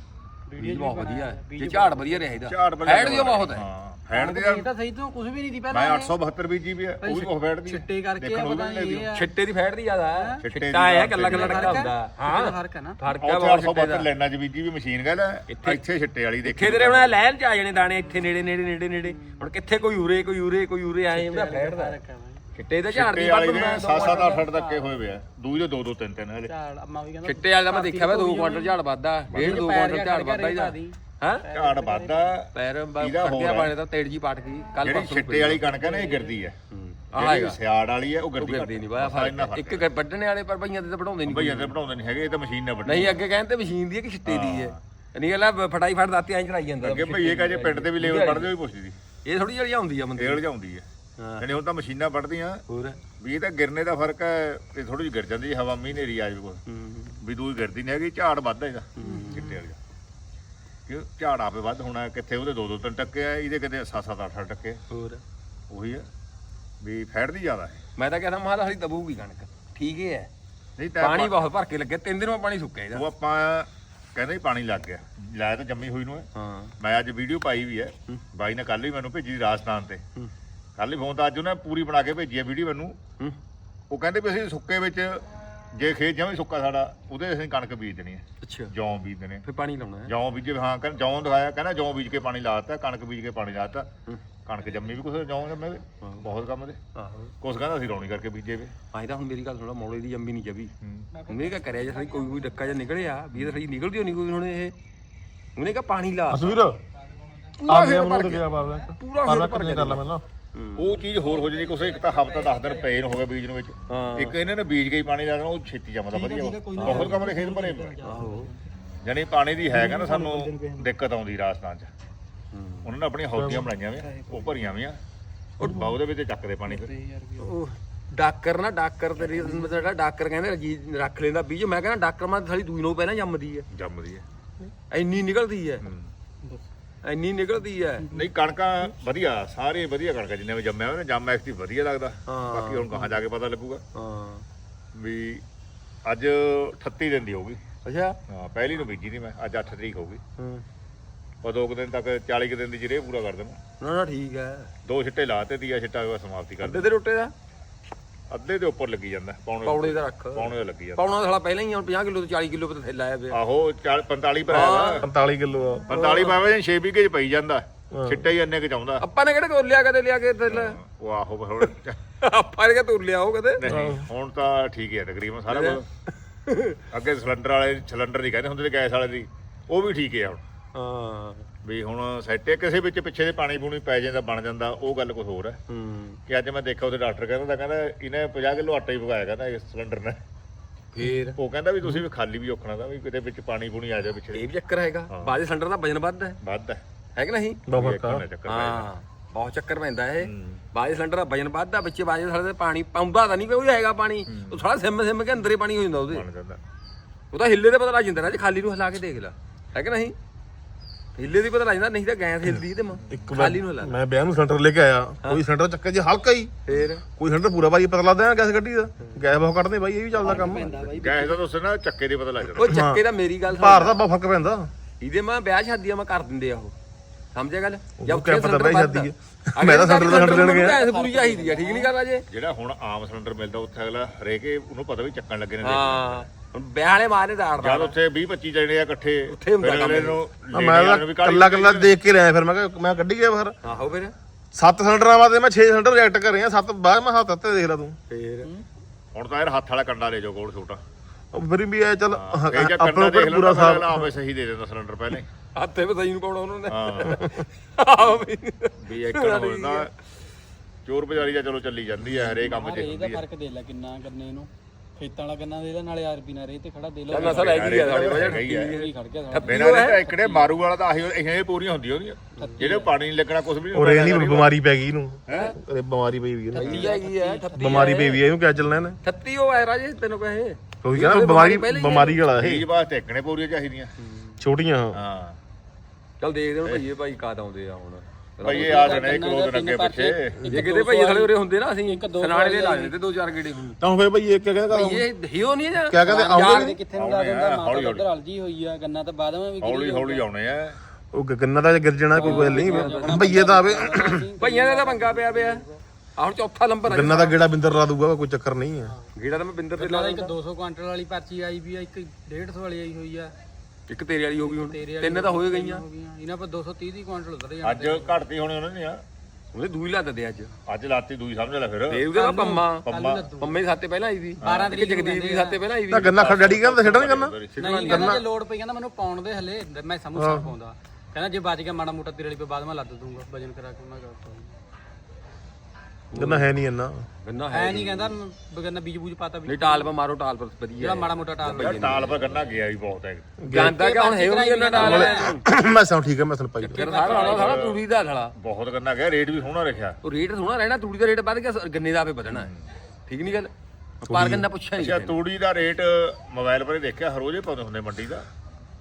ਬੀਜ ਬਹੁਤ ਵਧੀਆ ਹੈ। ਜੇ ਝਾੜ ਵਧੀਆ ਰਿਹਾ ਇਹਦਾ। ਝਾੜ ਫੈਟ ਦੀ ਬਹੁਤ ਹੈ। ਹਾਂ ਫੈਟ ਦੀ ਇਹ ਤਾਂ ਸਹੀ ਤੋਂ ਕੁਝ ਵੀ ਨਹੀਂ ਦੀ ਮੈਂ ਪਹਿਲਾਂ 872 ਬੀਜੀ ਵੀ ਹੈ ਉਹ ਵੀ ਬਹੁਤ ਫੈਟ ਦੀ ਹੈ। ਛਿੱਟੇ ਕਰਕੇ ਪਤਾ ਨਹੀਂ ਛਿੱਟੇ ਦੀ ਫੈਟ ਦੀ ਜ਼ਿਆਦਾ ਹੈ। ਛਿੱਟੇ ਹੈ ਕੱਲਾ ਕੱਲਾ ਟੱਕਾ? ਹੁੰਦਾ। ਹਾਂ। ਫ਼ਰਕ ਹੈ ਨਾ? ਫ਼ਰਕ ਹੈ ਬਹੁਤ ਛਿੱਟੇ 472 ਦਾ। ਲੈਣਾ ਚ ਬੀਜੀ ਵੀ ਮਸ਼ੀਨ ਗੱਲ ਹੈ ਇੱਥੇ- ਛਿੱਟੇ ਵਾਲੀ ਦੇਖੀ ਇੱਥੇ ਤੇਰੇ ਹੁਣ ਲੈਣ ਚ ਆ ਜਾਣੇ ਦਾਣੇ ਇੱਥੇ ਨੇੜੇ ਨੇੜੇ ਨੇੜੇ ਨੇੜੇ। ਹੁਣ ਕਿੱਥੇ ਕੋਈ ਉਰੇ ਕੋਈ ਉਰੇ ਕੋਈ ਉਰੇ ਆਏ ਉਹਦਾ ਫੈਟ ਦਾ। ਹੈ ਛਿੱਟੇ ਦਾ ਝਾੜ ਦੀ ਵਾਲੀ ਦੇ 7-7 8 ਤੱਕੇ ਹੋਏ ਵੇ ਆ ਦੂਜੇ ਦੇ 2-2 3-3 ਹਲੇ ਝਾੜ ਅੰਮਾ ਵੀ ਕਹਿੰਦਾ ਛਿੱਟੇ ਵਾਲੇ ਦਾ ਮੈਂ ਦੇਖਿਆ ਵਾ 2 ਕੁਆਂਟਲ ਝਾੜ ਵੱਧਦਾ। ਡੇਢ 2 ਕੁਆਂਟਲ ਝਾੜ ਵੱਧਦਾ। ਇਹਦਾ ਹਾਂ? ਝਾੜ ਵੱਧਦਾ। ਪੈਰ ਹੈ। ਬਾਣੇ ਤਾਂ ਤੇੜ ਜੀ ਪਾਟ ਗਈ ਕੱਲ ਜਿਹੜੀ ਛਿੱਟੇ ਵਾਲੀ ਕਣਕ ਹੈ ਨਾ ਇਹ ਗਿਰਦੀ ਹੈ। ਆਹ ਜਿਹੜੀ ਸਿਆੜ ਵਾਲੀ ਹੈ ਉਹ ਗਿਰਦੀ ਕਰਦੀ ਨਹੀਂ ਬਾਇਆ ਫ਼ਰਕ ਫ਼ਰਕ ਇੱਕ ਵੱਢਣੇ ਵਾਲੇ ਪਰ ਭਈਆਂ ਤੇ ਤਾਂ ਵਢਾਉਂਦੇ ਨਹੀਂ ਭਈਆ ਤੇ ਬਣਾਉਂਦੇ ਨਹੀਂ ਹੈਗੇ ਇਹ ਤਾਂ ਮਸ਼ੀਨ ਨਾਲ ਵੱਢਣੀ ਨਹੀਂ ਅੱਗੇ ਕਹਿੰਦੇ ਮਸ਼ੀਨ ਦੀ ਹੈ ਕਿ ਛਿੱਟੇ ਦੀ ਹੈ। ਨਹੀਂ ਇਹਲਾ ਫਟਾਈ ਫੜ ਦਾਤੀ ਐਂ ਚੜਾਈ ਜਾਂਦਾ। ਅੱਗੇ ਭਈਏ ਕਾ ਜੇ ਪਿੰਡ ਤੇ ਵੀ ਲੇਬਰ ਪੜਦੇ ਹੋਈ ਪੁੱਛਦੀ। ਸੀ ਇਹ ਥੋੜੀ ਜਿਹੀ ਆਉਂਦੀ ਆ ਬੰਦੇ ਏੜ ਜਾਂਦੀ ਹੈ। ਹਾਂ। ਯਾਨੀ ਹੁਣ ਤਾਂ ਮਸ਼ੀਨਾਂ ਵੱਢਦੀਆਂ। ਹੋਰ? ਵੀ ਇਹ ਤਾਂ ਗਿਰਨੇ ਦਾ ਫ਼ਰਕ ਹੈ ਤੇ ਥੋੜੀ ਜਿਹੀ ਗਿਰ ਜਾਂਦੀ ਹੈ, ਹਵਾ ਮੀਂਹ ਨੇਰੀ ਆ ਜਾਵੇ ਕੋਈ ਹੂੰ। ਵੀ ਦੂਈ ਗਿਰਦੀ ਨਹੀਂ ਹੈਗੀ ਝਾੜ ਵੱਧਦਾ ਇਹਦਾ ਚਿੱਟੇ ਵਾਲੀ ਦਾ। ਕਿਉਂ? ਝਾੜ ਆਪੇ ਵੱਧ ਹੋਣਾ ਕਿੱਥੇ ਉਹਦੇ 2-2 3 ਟੱਕੇ ਆ ਇਹਦੇ ਕਿਤੇ 7-7 8 ਟੱਕੇ। ਹੋਰ? ਉਹੀ ਹੈ ਵੀ ਫੈੜਦੀ ਜ਼ਿਆਦਾ ਹੈ ਮੈਂ ਤਾਂ ਕਹਿੰਦਾ ਮਹਾਰਾ ਹਲੀ ਦਬੂਗੀ ਕਣਕ। ਠੀਕ ਹੀ ਹੈ। ਨਹੀਂ ਤਾਂ ਪਾਣੀ ਬਹੁਤ ਭਰ ਕੇ ਲੱਗੇ ਤਿੰਨ ਦਿਨ ਮੈਂ ਪਾਣੀ ਸੁੱਕਿਆ ਇਹਦਾ। ਉਹ ਆਪਾਂ ਕਹਿੰਦੇ ਹੀ ਪਾਣੀ ਲੱਗ ਗਿਆ। ਲਾਇਆ ਤਾਂ ਜੰਮੀ ਹੋਈ ਨੂੰ ਹੈ ਹਾਂ। ਮੈਂ ਅੱਜ ਵੀਡੀਓ ਪਾਈ ਵੀ ਹੈ। ਬਾਈ ਨੇ ਕੱਲ ਹੀ ਮੈਨੂੰ ਭੇਜੀ ਰਾਜਸਥਾਨ ਤੇ। ਹੂੰ। ਕੱਲ ਹੀ ਫੋਨ ਤਾਂ ਅੱਜ ਉਹਨੇ ਪੂਰੀ ਬਣਾ ਕੇ ਭੇਜੀ ਹੈ ਵੀਡੀਓ ਮੈਨੂੰ। ਹੂੰ। ਉਹ ਕਹਿੰਦੇ ਵੀ ਅਸੀਂ ਸੁੱਕੇ ਵਿੱਚ ਜੇ ਖੇਤ ਜਮੇ ਸੁੱਕਾ ਸਾਡਾ ਉਹਦੇ ਅਸੀਂ ਕਣਕ ਬੀਜ ਦੇਣੀ ਹੈ। ਅੱਛਾ। ਜੌਂ ਬੀਜ ਦੇਣੇ ਫਿਰ ਪਾਣੀ ਲਾਉਣਾ ਹੈ। ਜੌਂ ਬੀਜੇ ਹਾਂ ਕਹਿੰਦਾ ਜੌਂ ਦਿਖਾਇਆ ਕਹਿੰਦਾ ਜੌਂ ਬੀਜ ਕੇ ਪਾਣੀ ਲਾਤਾ ਕਣਕ ਬੀਜ ਕੇ ਪਾਣੀ ਲਾਤਾ ਕਣਕ ਜੰਮੀ ਵੀ ਕੁਛ ਜੌਂ ਜੰਮੇ ਵੀ? ਬਹੁਤ ਕੰਮ ਦੇ। ਆਹੋ। ਕੁਛ ਕਹਿੰਦਾ ਅਸੀਂ ਰੌਣੀ ਕਰਕੇ ਬੀਜੇ ਵੇ। ਆਈ ਤਾਂ ਹੁਣ ਮੇਰੀ ਗੱਲ ਸੁਣੋ ਮੌਲੇ ਦੀ ਜੰਮੀ ਨਹੀਂ ਜਵੀ ਹੂੰ। ਉਹਨੇ ਕਾ ਕਰਿਆ ਜੇ ਸਾਡੀ ਕੋਈ ਕੋਈ ਡੱਕਾ ਜਾਂ ਨਿਕਲਿਆ ਵੀ ਇਹ ਸਾਡੀ ਨਿਕਲਦੀ ਹੋਣੀ ਕੋਈ ਹੁਣ ਇਹ। ਉਹਨੇ ਕਾ ਪਾਣੀ ਲਾ ਪੂਰਾ ਨੇ ਖੇਤ ਉਹਨਾਂ ਭਰ ਨੂੰ ਗਿਆ ਬਾਬਾ ਪੂਰਾ ਪਰ ਖੇਤ ਭਰ ਗਿਆ ਕਰ ਲਾ ਮੈਨੂੰ ਉਹ ਚੀਜ਼ ਹੋਰ ਹੋ ਜਾਂਦੀ ਕੁਛ ਇੱਕ ਤਾਂ ਹਫਤਾ 10 ਦਿਨ ਪਏ ਨੂੰ ਹੋ ਗਿਆ ਬੀਜ ਨੂੰ ਵਿੱਚ। ਹਾਂ। ਇੱਕ ਇਹਨਾਂ ਨੇ ਬੀਜ ਕੇ ਹੀ ਪਾਣੀ ਲਾ ਦੇਣਾ ਉਹ ਛੇਤੀ ਜੰਮਦਾ ਵਧੀਆ। ਬਹੁਤ ਕੰਮ ਦੇ ਖੇਤ ਭਰੇ ਪਏ ਆਹੋ। ਜਾਣੀ ਪਾਣੀ ਦੀ ਹੈ ਕਹਿੰਦਾ ਸਾਨੂੰ ਦਿੱਕਤ ਆਉਂਦੀ ਰਾਜਸਥਾਨ 'ਚ। ਹੂੰ। ਉਹਨਾਂ ਨੇ ਆਪਣੀਆਂ ਹੌਦੀਆਂ ਬਣਾਈਆਂ ਵੀ ਉਹ ਭਰੀਆਂ ਵੀ ਉਹ ਬਾਉ ਦੇ ਵਿੱਚ ਚੱਕਦੇ ਪਾਣੀ ਫਿਰ। ਉਹ ਡਾਕਰ ਨਾ ਡਾਕਰ ਤੇਰੀ ਮਤਲਬ ਡਾਕਰ ਕਹਿੰਦੇ ਜੀ ਰੱਖ ਲੈਂਦਾ ਬੀਜ। ਮੈਂ ਕਹਿੰਦਾ ਡਾਕਰ ਮੈਂ ਸਾਡੀ ਦੂਈ ਨੂੰ ਪਹਿਲਾਂ ਜੰਮਦੀ ਹੈ। ਜੰਮਦੀ ਹੈ। ਇੰਨੀ ਨਿਕਲਦੀ ਹੈ। ਹੂੰ। ਇੰਨੀ ਨਿਕਲਦੀ ਹੈ ਨਹੀਂ ਕਣਕਾਂ ਵਧੀਆ ਸਾਰੇ ਵਧੀਆ ਕਣਕਾਂ ਜਿੰਨੇ ਵੀ ਜੰਮਿਆ ਹੋਇਆ ਨਾ ਜੰਮ ਐਕਟੀ ਵਧੀਆ ਲੱਗਦਾ। ਹਾਂ। ਬਾਕੀ ਹੁਣ ਕਹਾਂ ਜਾ ਕੇ ਪਤਾ ਲੱਗੂਗਾ। ਹਾਂ। ਵੀ ਅੱਜ 38 ਦਿਨ ਦੀ ਹੋਊਗੀ ਅੱਛਾ। ਹਾਂ ਪਹਿਲੀ ਨੂੰ ਬੀਜੀ ਨਹੀਂ ਮੈਂ ਅੱਜ 8 ਤਰੀਕ ਹੋਊਗੀ ਹਾਂ। ਉਹ ਦੋ ਕੁ ਦਿਨ ਤੱਕ 40 ਕੁ ਦਿਨ ਦੀ ਜਿਹੜੇ ਪੂਰਾ ਕਰ ਦੇਣਾ ਨਾ ਨਾ ਠੀਕ ਹੈ ਦੋ ਛਿੱਟੇ ਲਾਤੇ ਤੀਆ ਛਿੱਟਾ ਹੋਇਆ ਸਮਾਪਤੀ ਕਰ ਅੱਧੇ ਦੇ ਰੋਟੇ ਦਾ ਦੇ? ਅੱਧੇ ਦੇ ਉੱਪਰ ਲੱਗੀ ਜਾਂਦਾ ਪੌਣੇ ਪੌੜੇ ਦਾ ਰੱਖ। ਪੌਣੇ ਦਾ ਲੱਗੀ ਜਾਂਦਾ। ਪੌਣਾ ਸਾਲਾ ਪਹਿਲਾਂ ਹੀ ਹੁਣ 50 ਕਿਲੋ ਤੋਂ 40 ਕਿਲੋ ਤੇ ਥੈਲਾ ਆਇਆ ਪਿਆ। ਆਹੋ 40 45 ਪਰ ਹੈਗਾ 45 ਕਿਲੋ 45 ਪਾਵੇ ਜਾਂ 6 ਵਿਗੇ ਚ ਪਈ ਜਾਂਦਾ ਛਿੱਟਾ ਹੀ ਇੰਨੇ ਕੁ ਚਾਹੁੰਦਾ ਆਪਾਂ ਨੇ ਕਿਹੜੇ ਤੋਰ ਲਿਆ ਕਦੇ ਲਿਆ ਕੇ ਥੈਲਾ? ਉਹ ਆਹੋ ਹੁਣ *laughs* ਆਪਾਂ ਨੇ ਕਿ ਤੋਰ ਲਿਆ ਉਹ ਕਦੇ? ਨਹੀਂ ਹੁਣ ਤਾਂ ਠੀਕ ਹੀ ਤਕਰੀਬਨ ਸਾਰਾ ਕੁਝ ਅੱਗੇ ਸਿਲੰਡਰ ਵਾਲੇ ਸਿਲੰਡਰ ਦੀ ਕਹਿੰਦੇ ਹੁੰਦੇ ਤੇ ਗੈਸ ਵਾਲੇ ਦੀ। ਉਹ ਵੀ ਠੀਕ ਹੈ ਹੁਣ। ਹਾਂ। ਵੀ ਹੁਣ ਸੈੱਟ ਹੈ ਕਿਸੇ ਵਿੱਚ ਪਿੱਛੇ ਦੇ ਪਾਣੀ ਪੂਣੀ ਪੈ ਜਾਂਦਾ ਬਣ ਜਾਂਦਾ ਉਹ ਗੱਲ ਕੁਝ ਹੋਰ ਹੈ। ਹੂੰ। ਕਿ ਅੱਜ ਮੈਂ ਦੇਖਿਆ ਉਹਦੇ ਡਾਕਟਰ ਕਹਿੰਦਾ ਤਾਂ ਕਹਿੰਦਾ ਇਹਨੇ 50 ਕਿਲੋ ਆਟਾ ਹੀ ਪਕਾਇਆ ਕਹਿੰਦਾ ਇਸ ਸਿਲੰਡਰ ਨੇ। ਫੇਰ? ਉਹ ਕਹਿੰਦਾ ਵੀ ਤੁਸੀਂ ਵੀ ਖਾਲੀ ਵੀ ਔਖਣਾ ਦਾ ਵੀ ਕਿਤੇ ਵਿੱਚ ਪਾਣੀ ਪੂਣੀ ਆ ਜਾ ਪਿੱਛੇ ਇਹ ਵੀ ਚੱਕਰ ਹੈਗਾ। ਬਾਜੇ ਸਿਲੰਡਰ ਦਾ ਵਜਨ ਵੱਧ ਹੈ। ਵੱਧ ਹੈ। ਹੈ ਕਿ ਨਹੀਂ? ਬਹੁਤ ਚੱਕਰ। ਹਾਂ ਬਹੁਤ ਚੱਕਰ ਪੈਂਦਾ ਇਹ। ਬਾਜੇ ਸਿਲੰਡਰ ਦਾ ਵਜਨ ਵੱਧਦਾ ਵਿੱਚੇ ਬਾਜੇ ਸਾਡੇ ਪਾਣੀ ਪਾਉਂਦਾ ਤਾਂ ਨਹੀਂ ਕੋਈ ਹੈਗਾ ਪਾਣੀ। ਉਹ ਸਾਲਾ ਸਿਮ ਸਿਮ ਕੇ ਅੰਦਰੇ ਪਾਣੀ ਹੋ ਜਾਂਦਾ ਉਹਦੇ। ਬਣ ਜਾਂਦਾ। ਉਹ ਤਾਂ ਹਿੱਲੇ ਤੇ ਪਤਾ ਲੱਗ ਜਾਂਦਾ ਨਾ ਜੇ ਖਾਲੀ ਨੂੰ ਹਿਲਾ ਕੇ ਦੇਖ ਲੈ। ਹੈ ਕਿ ਨਹੀਂ? ਹਿੱਲੇ ਦੀ ਪਤਾ ਲੱਗ ਜਾਂਦਾ ਨਹੀਂ ਤਾਂ ਗੈਸ ਹਿਲਦੀ ਤੇ ਮਾਂ ਇੱਕ ਖਾਲੀ ਨੂੰ ਲਾ ਮੈਂ ਵਿਆਹ ਨੂੰ ਸਿਲੰਡਰ ਲੈ ਕੇ ਆਇਆ ਕੋਈ ਸਿਲੰਡਰ ਚੱਕੇ ਜੇ ਹਲਕਾ ਹੀ ਫੇਰ? ਕੋਈ ਸਿਲੰਡਰ ਪੂਰਾ ਭਾਈ ਪਤਾ ਲੱਗਦਾ ਗੈਸ ਗੱਡੀ ਦਾ। ਗੈਸ ਬਹੁਤ ਕੱਢਦੇ ਬਾਈ ਇਹ ਵੀ ਚੱਲਦਾ ਕੰਮ। ਗੈਸ ਦਾ ਤੁਸੀਂ ਨਾ ਚੱਕੇ ਦੀ ਪਤਾ ਲੱਗ ਜਾਂਦਾ ਉਹ ਚੱਕੇ ਦਾ ਮੇਰੀ ਗੱਲ ਭਾਰ ਦਾ ਬਹੁਤ ਫ਼ਰਕ ਪੈਂਦਾ। ਇਹਦੇ ਮਾਂ ਵਿਆਹ ਸ਼ਾਦੀਆਂ ਮੈਂ ਕਰ ਦਿੰਦੇ ਆ ਉਹ। ਸਮਝਿਆ ਗੱਲ? ਉਹ ਕਿਆ ਪਤਾ ਵਿਆਹ ਸ਼ਾਦੀ ਹੈ। ਮੈਂ ਤਾਂ ਸਿਲੰਡਰ ਦਾ ਸਿਲੰਡਰ ਲੈਣ ਗਿਆ। ਗੈਸ ਪੂਰੀ ਚਾਹੀਦੀ ਆ ਠੀਕ ਨਹੀਂ ਕਰਦਾ ਜੇ? ਜਿਹੜਾ ਹੁਣ ਆਮ ਸਿਲੰਡਰ ਮਿਲਦਾ ਉੱਥੇ ਅਗਲਾ ਹਰੇਕੇ ਉਹਨੂੰ ਪਤਾ ਵੀ ਚੱਕਣ ਲੱਗੇ ਨੇ। ਹਾਂ। ਹੁਣ ਵਿਆਹ ਵਾਲੇ ਦਾੜਦਾ ਜਦ ਉੱਥੇ 20 25 ਜਣੇ ਆ ਇਕੱਠੇ। ਉੱਥੇ ਹੁੰਦਾ ਫਿਰ ਅਗਲੇ ਨੂੰ ਆ ਮੈਂ ਲੈਣ ਵੀ ਤਾਂ ਕੱਲਾ ਕੱਲਾ ਦੇਖ ਕੇ ਲਿਆ ਫਿਰ ਮੈਂ ਕਿਹਾ ਮੈਂ ਕੱਢੀ ਗਿਆ ਫਿਰ। ਆਹੋ ਫਿਰ। ਸੱਤ ਸਿਲੰਡਰਾਂ ਵਾਸਤੇ ਮੈਂ 6 ਸਿਲੰਡਰ ਰਿਜੈਕਟ ਕਰ ਰਿਹਾ ਸੱਤ ਬਾਅਦ ਮੈਂ ਹੱਥ ਤੇ ਦੇਖ ਲਾ ਤੂੰ। ਫੇਰ। ਹੁਣ ਤਾਂ ਯਾਰ ਹੱਥ ਵਾਲਾ ਕੰਡਾ ਲੈ ਜਾਓ ਕੋਲ ਛੋਟਾ। ਉਹ ਫਿਰ ਵੀ ਇਹ ਚੱਲ ਇਹ ਆਪਣਾ ਦੇਖ ਪੂਰਾ ਲੈਂਦਾ ਸਾਫ਼ ਫਿਰ ਆਪੇ ਸਹੀ ਦੇ ਦਿੰਦਾ ਸਿਲੰਡਰ ਪਹਿਲੇ। ਹੱਥੇ ਬਸਾਈ ਨੂੰ ਪਾਉਣਾ ਉਹਨਾਂ ਨੇ। ਹਾਂ। ਆਹੋ ਵੀ। ਵੀ ਇੱਕ ਹੋ ਜਾਂਦਾ ਚੋਰ ਬਜ਼ਾਰੀ ਜਾਂ ਚਲੋ ਚੱਲੀ ਜਾਂਦੀ ਹੈ ਹਰੇਕ ਕੰਮ 'ਚ ਇਹਦਾ ਹੁੰਦੀ ਹੈ ਫ਼ਰਕ ਦੇ ਲੈ ਕਿੰਨਾ ਕਰਨੇ ਨੂੰ ਖੇਤਾਂ ਵਾਲਾ ਗੰਨਾ ਦੇ ਲੈ ਨਾਲੇ ਆਰਪੀ ਨਾਲ ਰੇ ਤੇ ਖੜਾ ਦੇ ਲਓ। ਨਸਲ ਹੈਗੀ ਆ ਸਾਡੇ ਵਜਾ ਹੈਗਾ ਹੀ ਆ। ਹੀ ਖੜ ਗਿਆ ਸਾਡਾ। ਬਿਨਾਂ ਦੇ ਇਕੜੇ ਮਾਰੂ ਵਾਲਾ ਤਾਂ ਆਹੀ ਇਹ ਪੂਰੀਆਂ ਹੁੰਦੀਆਂ ਉਹਦੀਆਂ। ਜਿਹੜੇ ਪਾਣੀ ਨਹੀਂ ਲੱਗਣਾ ਕੁਝ ਵੀ ਔਰ ਇਹ ਨਹੀਂ ਬਿਮਾਰੀ ਪੈ ਗਈ ਇਹਨੂੰ। ਅਰੇ ਬਿਮਾਰੀ ਪਈ ਵੀ ਇਹਨੂੰ ਕੀ ਹੈਗੀ ਆ 38 ਬਿਮਾਰੀ ਪਈ ਵੀ ਹੈ, ਇਹਨੂੰ ਕਿਆ ਚੱਲਣਾ ਇਹਨੇ? 38 ਉਹ ਹੈ ਰਾਜੇ ਤੈਨੂੰ ਕਹੇ। ਕੋਈ ਕਹਿੰਦਾ ਬਿਮਾਰੀ ਹੀ ਹੈ। ਬਿਮਾਰੀ ਵਾਲਾ ਇਹ। ਚੀਜ਼ ਵਾਸਤੇ ਇਕੜੇ ਪੂਰੀਆਂ ਚਾਹੀਦੀਆਂ। ਛੋਟੀਆਂ। ਹਾਂ। ਚੱਲ ਦੇਖਦੇ ਹੁਣ ਭਈਏ ਭਾਈ ਕਾਦ ਆਉਂਦੇ ਆ ਹੁਣ। ਭਾਈ ਇਹ ਆ ਜਾਣੇ ਇੱਕ ਦੋ ਦਿਨ ਅੱਗੇ ਪਿੱਛੇ। ਜੇ ਕਿਤੇ ਭਈਏ ਥਲੇ ਉਰੇ ਹੁੰਦੇ ਨਾ ਅਸੀਂ ਸਨਾਲੇ ਦੇ ਲਾ ਦਿੰਦੇ ਦੋ ਚਾਰ ਗੇੜੇ ਹੁਣ। ਤਾਂ ਫਿਰ ਬਈ ਇਹ ਕਿਆ ਕਹਿੰਦਾ ਭਈਏ ਹਿਓ ਨਹੀਂ ਜਾਂ ਕਿਆ ਕਹਿੰਦੇ ਆਉਂਦੇ ਕਿੱਥੇ ਨੂੰ ਲਾ ਦਿੰਦਾ? ਆ, ਮਾਂ ਹੌਲੀ ਤਾਂ ਹੌਲੀ। ਉਧਰ ਅਲਜੀ ਹੋਈ ਆ ਗੰਨਾ ਤਾਂ ਬਾਅਦ ਵਿੱਚ ਵੀ ਹੌਲੀ ਹੌਲੀ ਆਉਣੇ ਆ। ਉਹ ਗੰਨਾ ਤਾਂ ਗਿਰ ਜਾਣਾ ਕੋਈ ਗੱਲ ਨਹੀਂ ਭਈਏ ਤਾਂ ਆਵੇ। *coughs* ਭਈਆਂ ਦਾ ਤਾਂ ਪੰਗਾ ਪਿਆ ਪਿਆ। ਆ ਹੁਣ ਚੌਥਾ ਨੰਬਰ ਆ ਗੰਨਾ ਦਾ ਗੇੜਾ ਬਿੰਦਰ ਲਾ ਦੂਗਾ ਕੋਈ ਚੱਕਰ ਨਹੀਂ ਹੈ ਗੇੜਾ ਤਾਂ ਮੈਂ ਬਿੰਦਰ ਤੇ ਲਾ ਇੱਕ 200 ਕੁਆਂਟਲ ਵਾਲੀ ਪਰਚੀ ਆਈ ਵੀ ਆ ਇੱਕ 150 ਵਾਲੀ ਆਈ ਹੋਈ ਆ। ਇੱਕ ਤੇਰੇ ਵਾਲੀ ਹੋ ਗਈ ਹੁਣ। ਤੇਰੇ ਤਿੰਨ ਤਾਂ ਹੋਏ ਗਈਆਂ। ਹੋ ਗਈਆਂ। ਇਹਨਾਂ ਪਰ 230 ਦੀ ਕੁਆਂਟਲ ਉਤਰ ਜਾਣਾ ਅੱਜ ਘਟਦੀ ਹੋਣੀ ਉਹਨਾਂ ਨੇ ਆ। ਉਹਦੇ ਦੂਈ ਲਾ ਦਿੰਦੇ ਅੱਜ। ਅੱਜ ਲਾਤੀ ਦੂਈ ਸਮਝ ਲੈ ਫਿਰ। ਤੇ ਉਹਦੇ ਦਾ ਪੰਮਾ। ਪੰਮਾ। ਪੰਮੇ ਦੇ ਖਾਤੇ ਪਹਿਲਾਂ ਆਈ ਸੀ। 12 ਇੱਕ ਜਗਦੀਪ ਦੀ ਖਾਤੇ ਪਹਿਲਾਂ ਆਈ ਤਾਂ ਸੀ ਗੰਨਾ ਖੜ ਡੈਡੀ ਕਹਿੰਦਾ ਛੱਡਣਾ ਨਹੀਂ ਗੰਨਾ। ਨਹੀਂ ਕਹਿੰਦਾ ਜੇ ਲੋਡ ਪਈ ਕਹਿੰਦਾ ਮੈਨੂੰ ਪਾਉਣ ਦੇ ਹਲੇ। ਮੈਂ ਸਮੂਹ ਸਾਫ਼ ਪਾਉਂਦਾ। ਕਹਿੰਦਾ ਜੇ ਬਚ ਗਿਆ ਮਾੜਾ ਮੋਟਾ ਤੇਰੇ ਲਈ ਬਾਅਦ ਮੈਂ ਲੱਦ ਦੂੰਗਾ। ਵਜਨ ਕਰਾ ਕੇ ਮੈਂ ਕਰਤਾ ਗੰਨਾ ਹੈ ਨਹੀਂ ਇੰਨਾ। ਗੰਨਾ ਹੈ ਨਹੀਂ। ਕਹਿੰਦਾ ਬਗੰਨਾ ਬੀਜ ਬੂਜ ਪਾਤਾ ਵੀ। ਨਹੀਂ ਟਾਲ ਪਾ ਮਾਰੋ ਟਾਲ ਪਰ ਵਧੀਆ ਜਿਹੜਾ ਮਾੜਾ ਮੋਟਾ ਟਾਲ ਯਾਰ ਟਾਲ ਪਰ ਗੰਨਾ ਗਿਆ ਵੀ ਬਹੁਤ ਹੈ। ਜਾਂਦਾ ਕਿ ਹੁਣ ਹੈ ਉਹ ਨਹੀਂ ਗੰਨਾ ਟਾਲ ਮੈਂ ਸੌਂ ਠੀਕ ਹੈ ਮੈਂ ਸੁਣ ਪਾਈ ਫਿਰ ਸਾਰਾ ਸਾਰਾ ਸਾਰਾ ਤੂੜੀ ਦਾ ਥਲਾ ਬਹੁਤ ਗੰਨਾ ਗਿਆ ਰੇਟ ਵੀ ਸੋਹਣਾ ਰੱਖਿਆ ਉਹ ਰੇਟ ਸੋਹਣਾ ਰਹਿਣਾ ਤੂੜੀ ਦਾ ਰੇਟ ਵੱਧ ਗਿਆ ਗੰਨੇ ਦਾ ਆਪੇ ਵਧਣਾ ਹੈ। ਠੀਕ ਨਹੀਂ ਗੱਲ? ਪਰ ਗੰਨਾ ਪੁੱਛਿਆ ਅੱਛਾ ਨਹੀਂ ਤੂੜੀ ਦਾ ਰੇਟ ਮੋਬਾਈਲ 'ਤੇ ਦੇਖਿਆ ਹਰੋਜੇ ਪਾਉਂਦੇ ਹੁੰਦੇ ਮੰਡੀ ਦਾ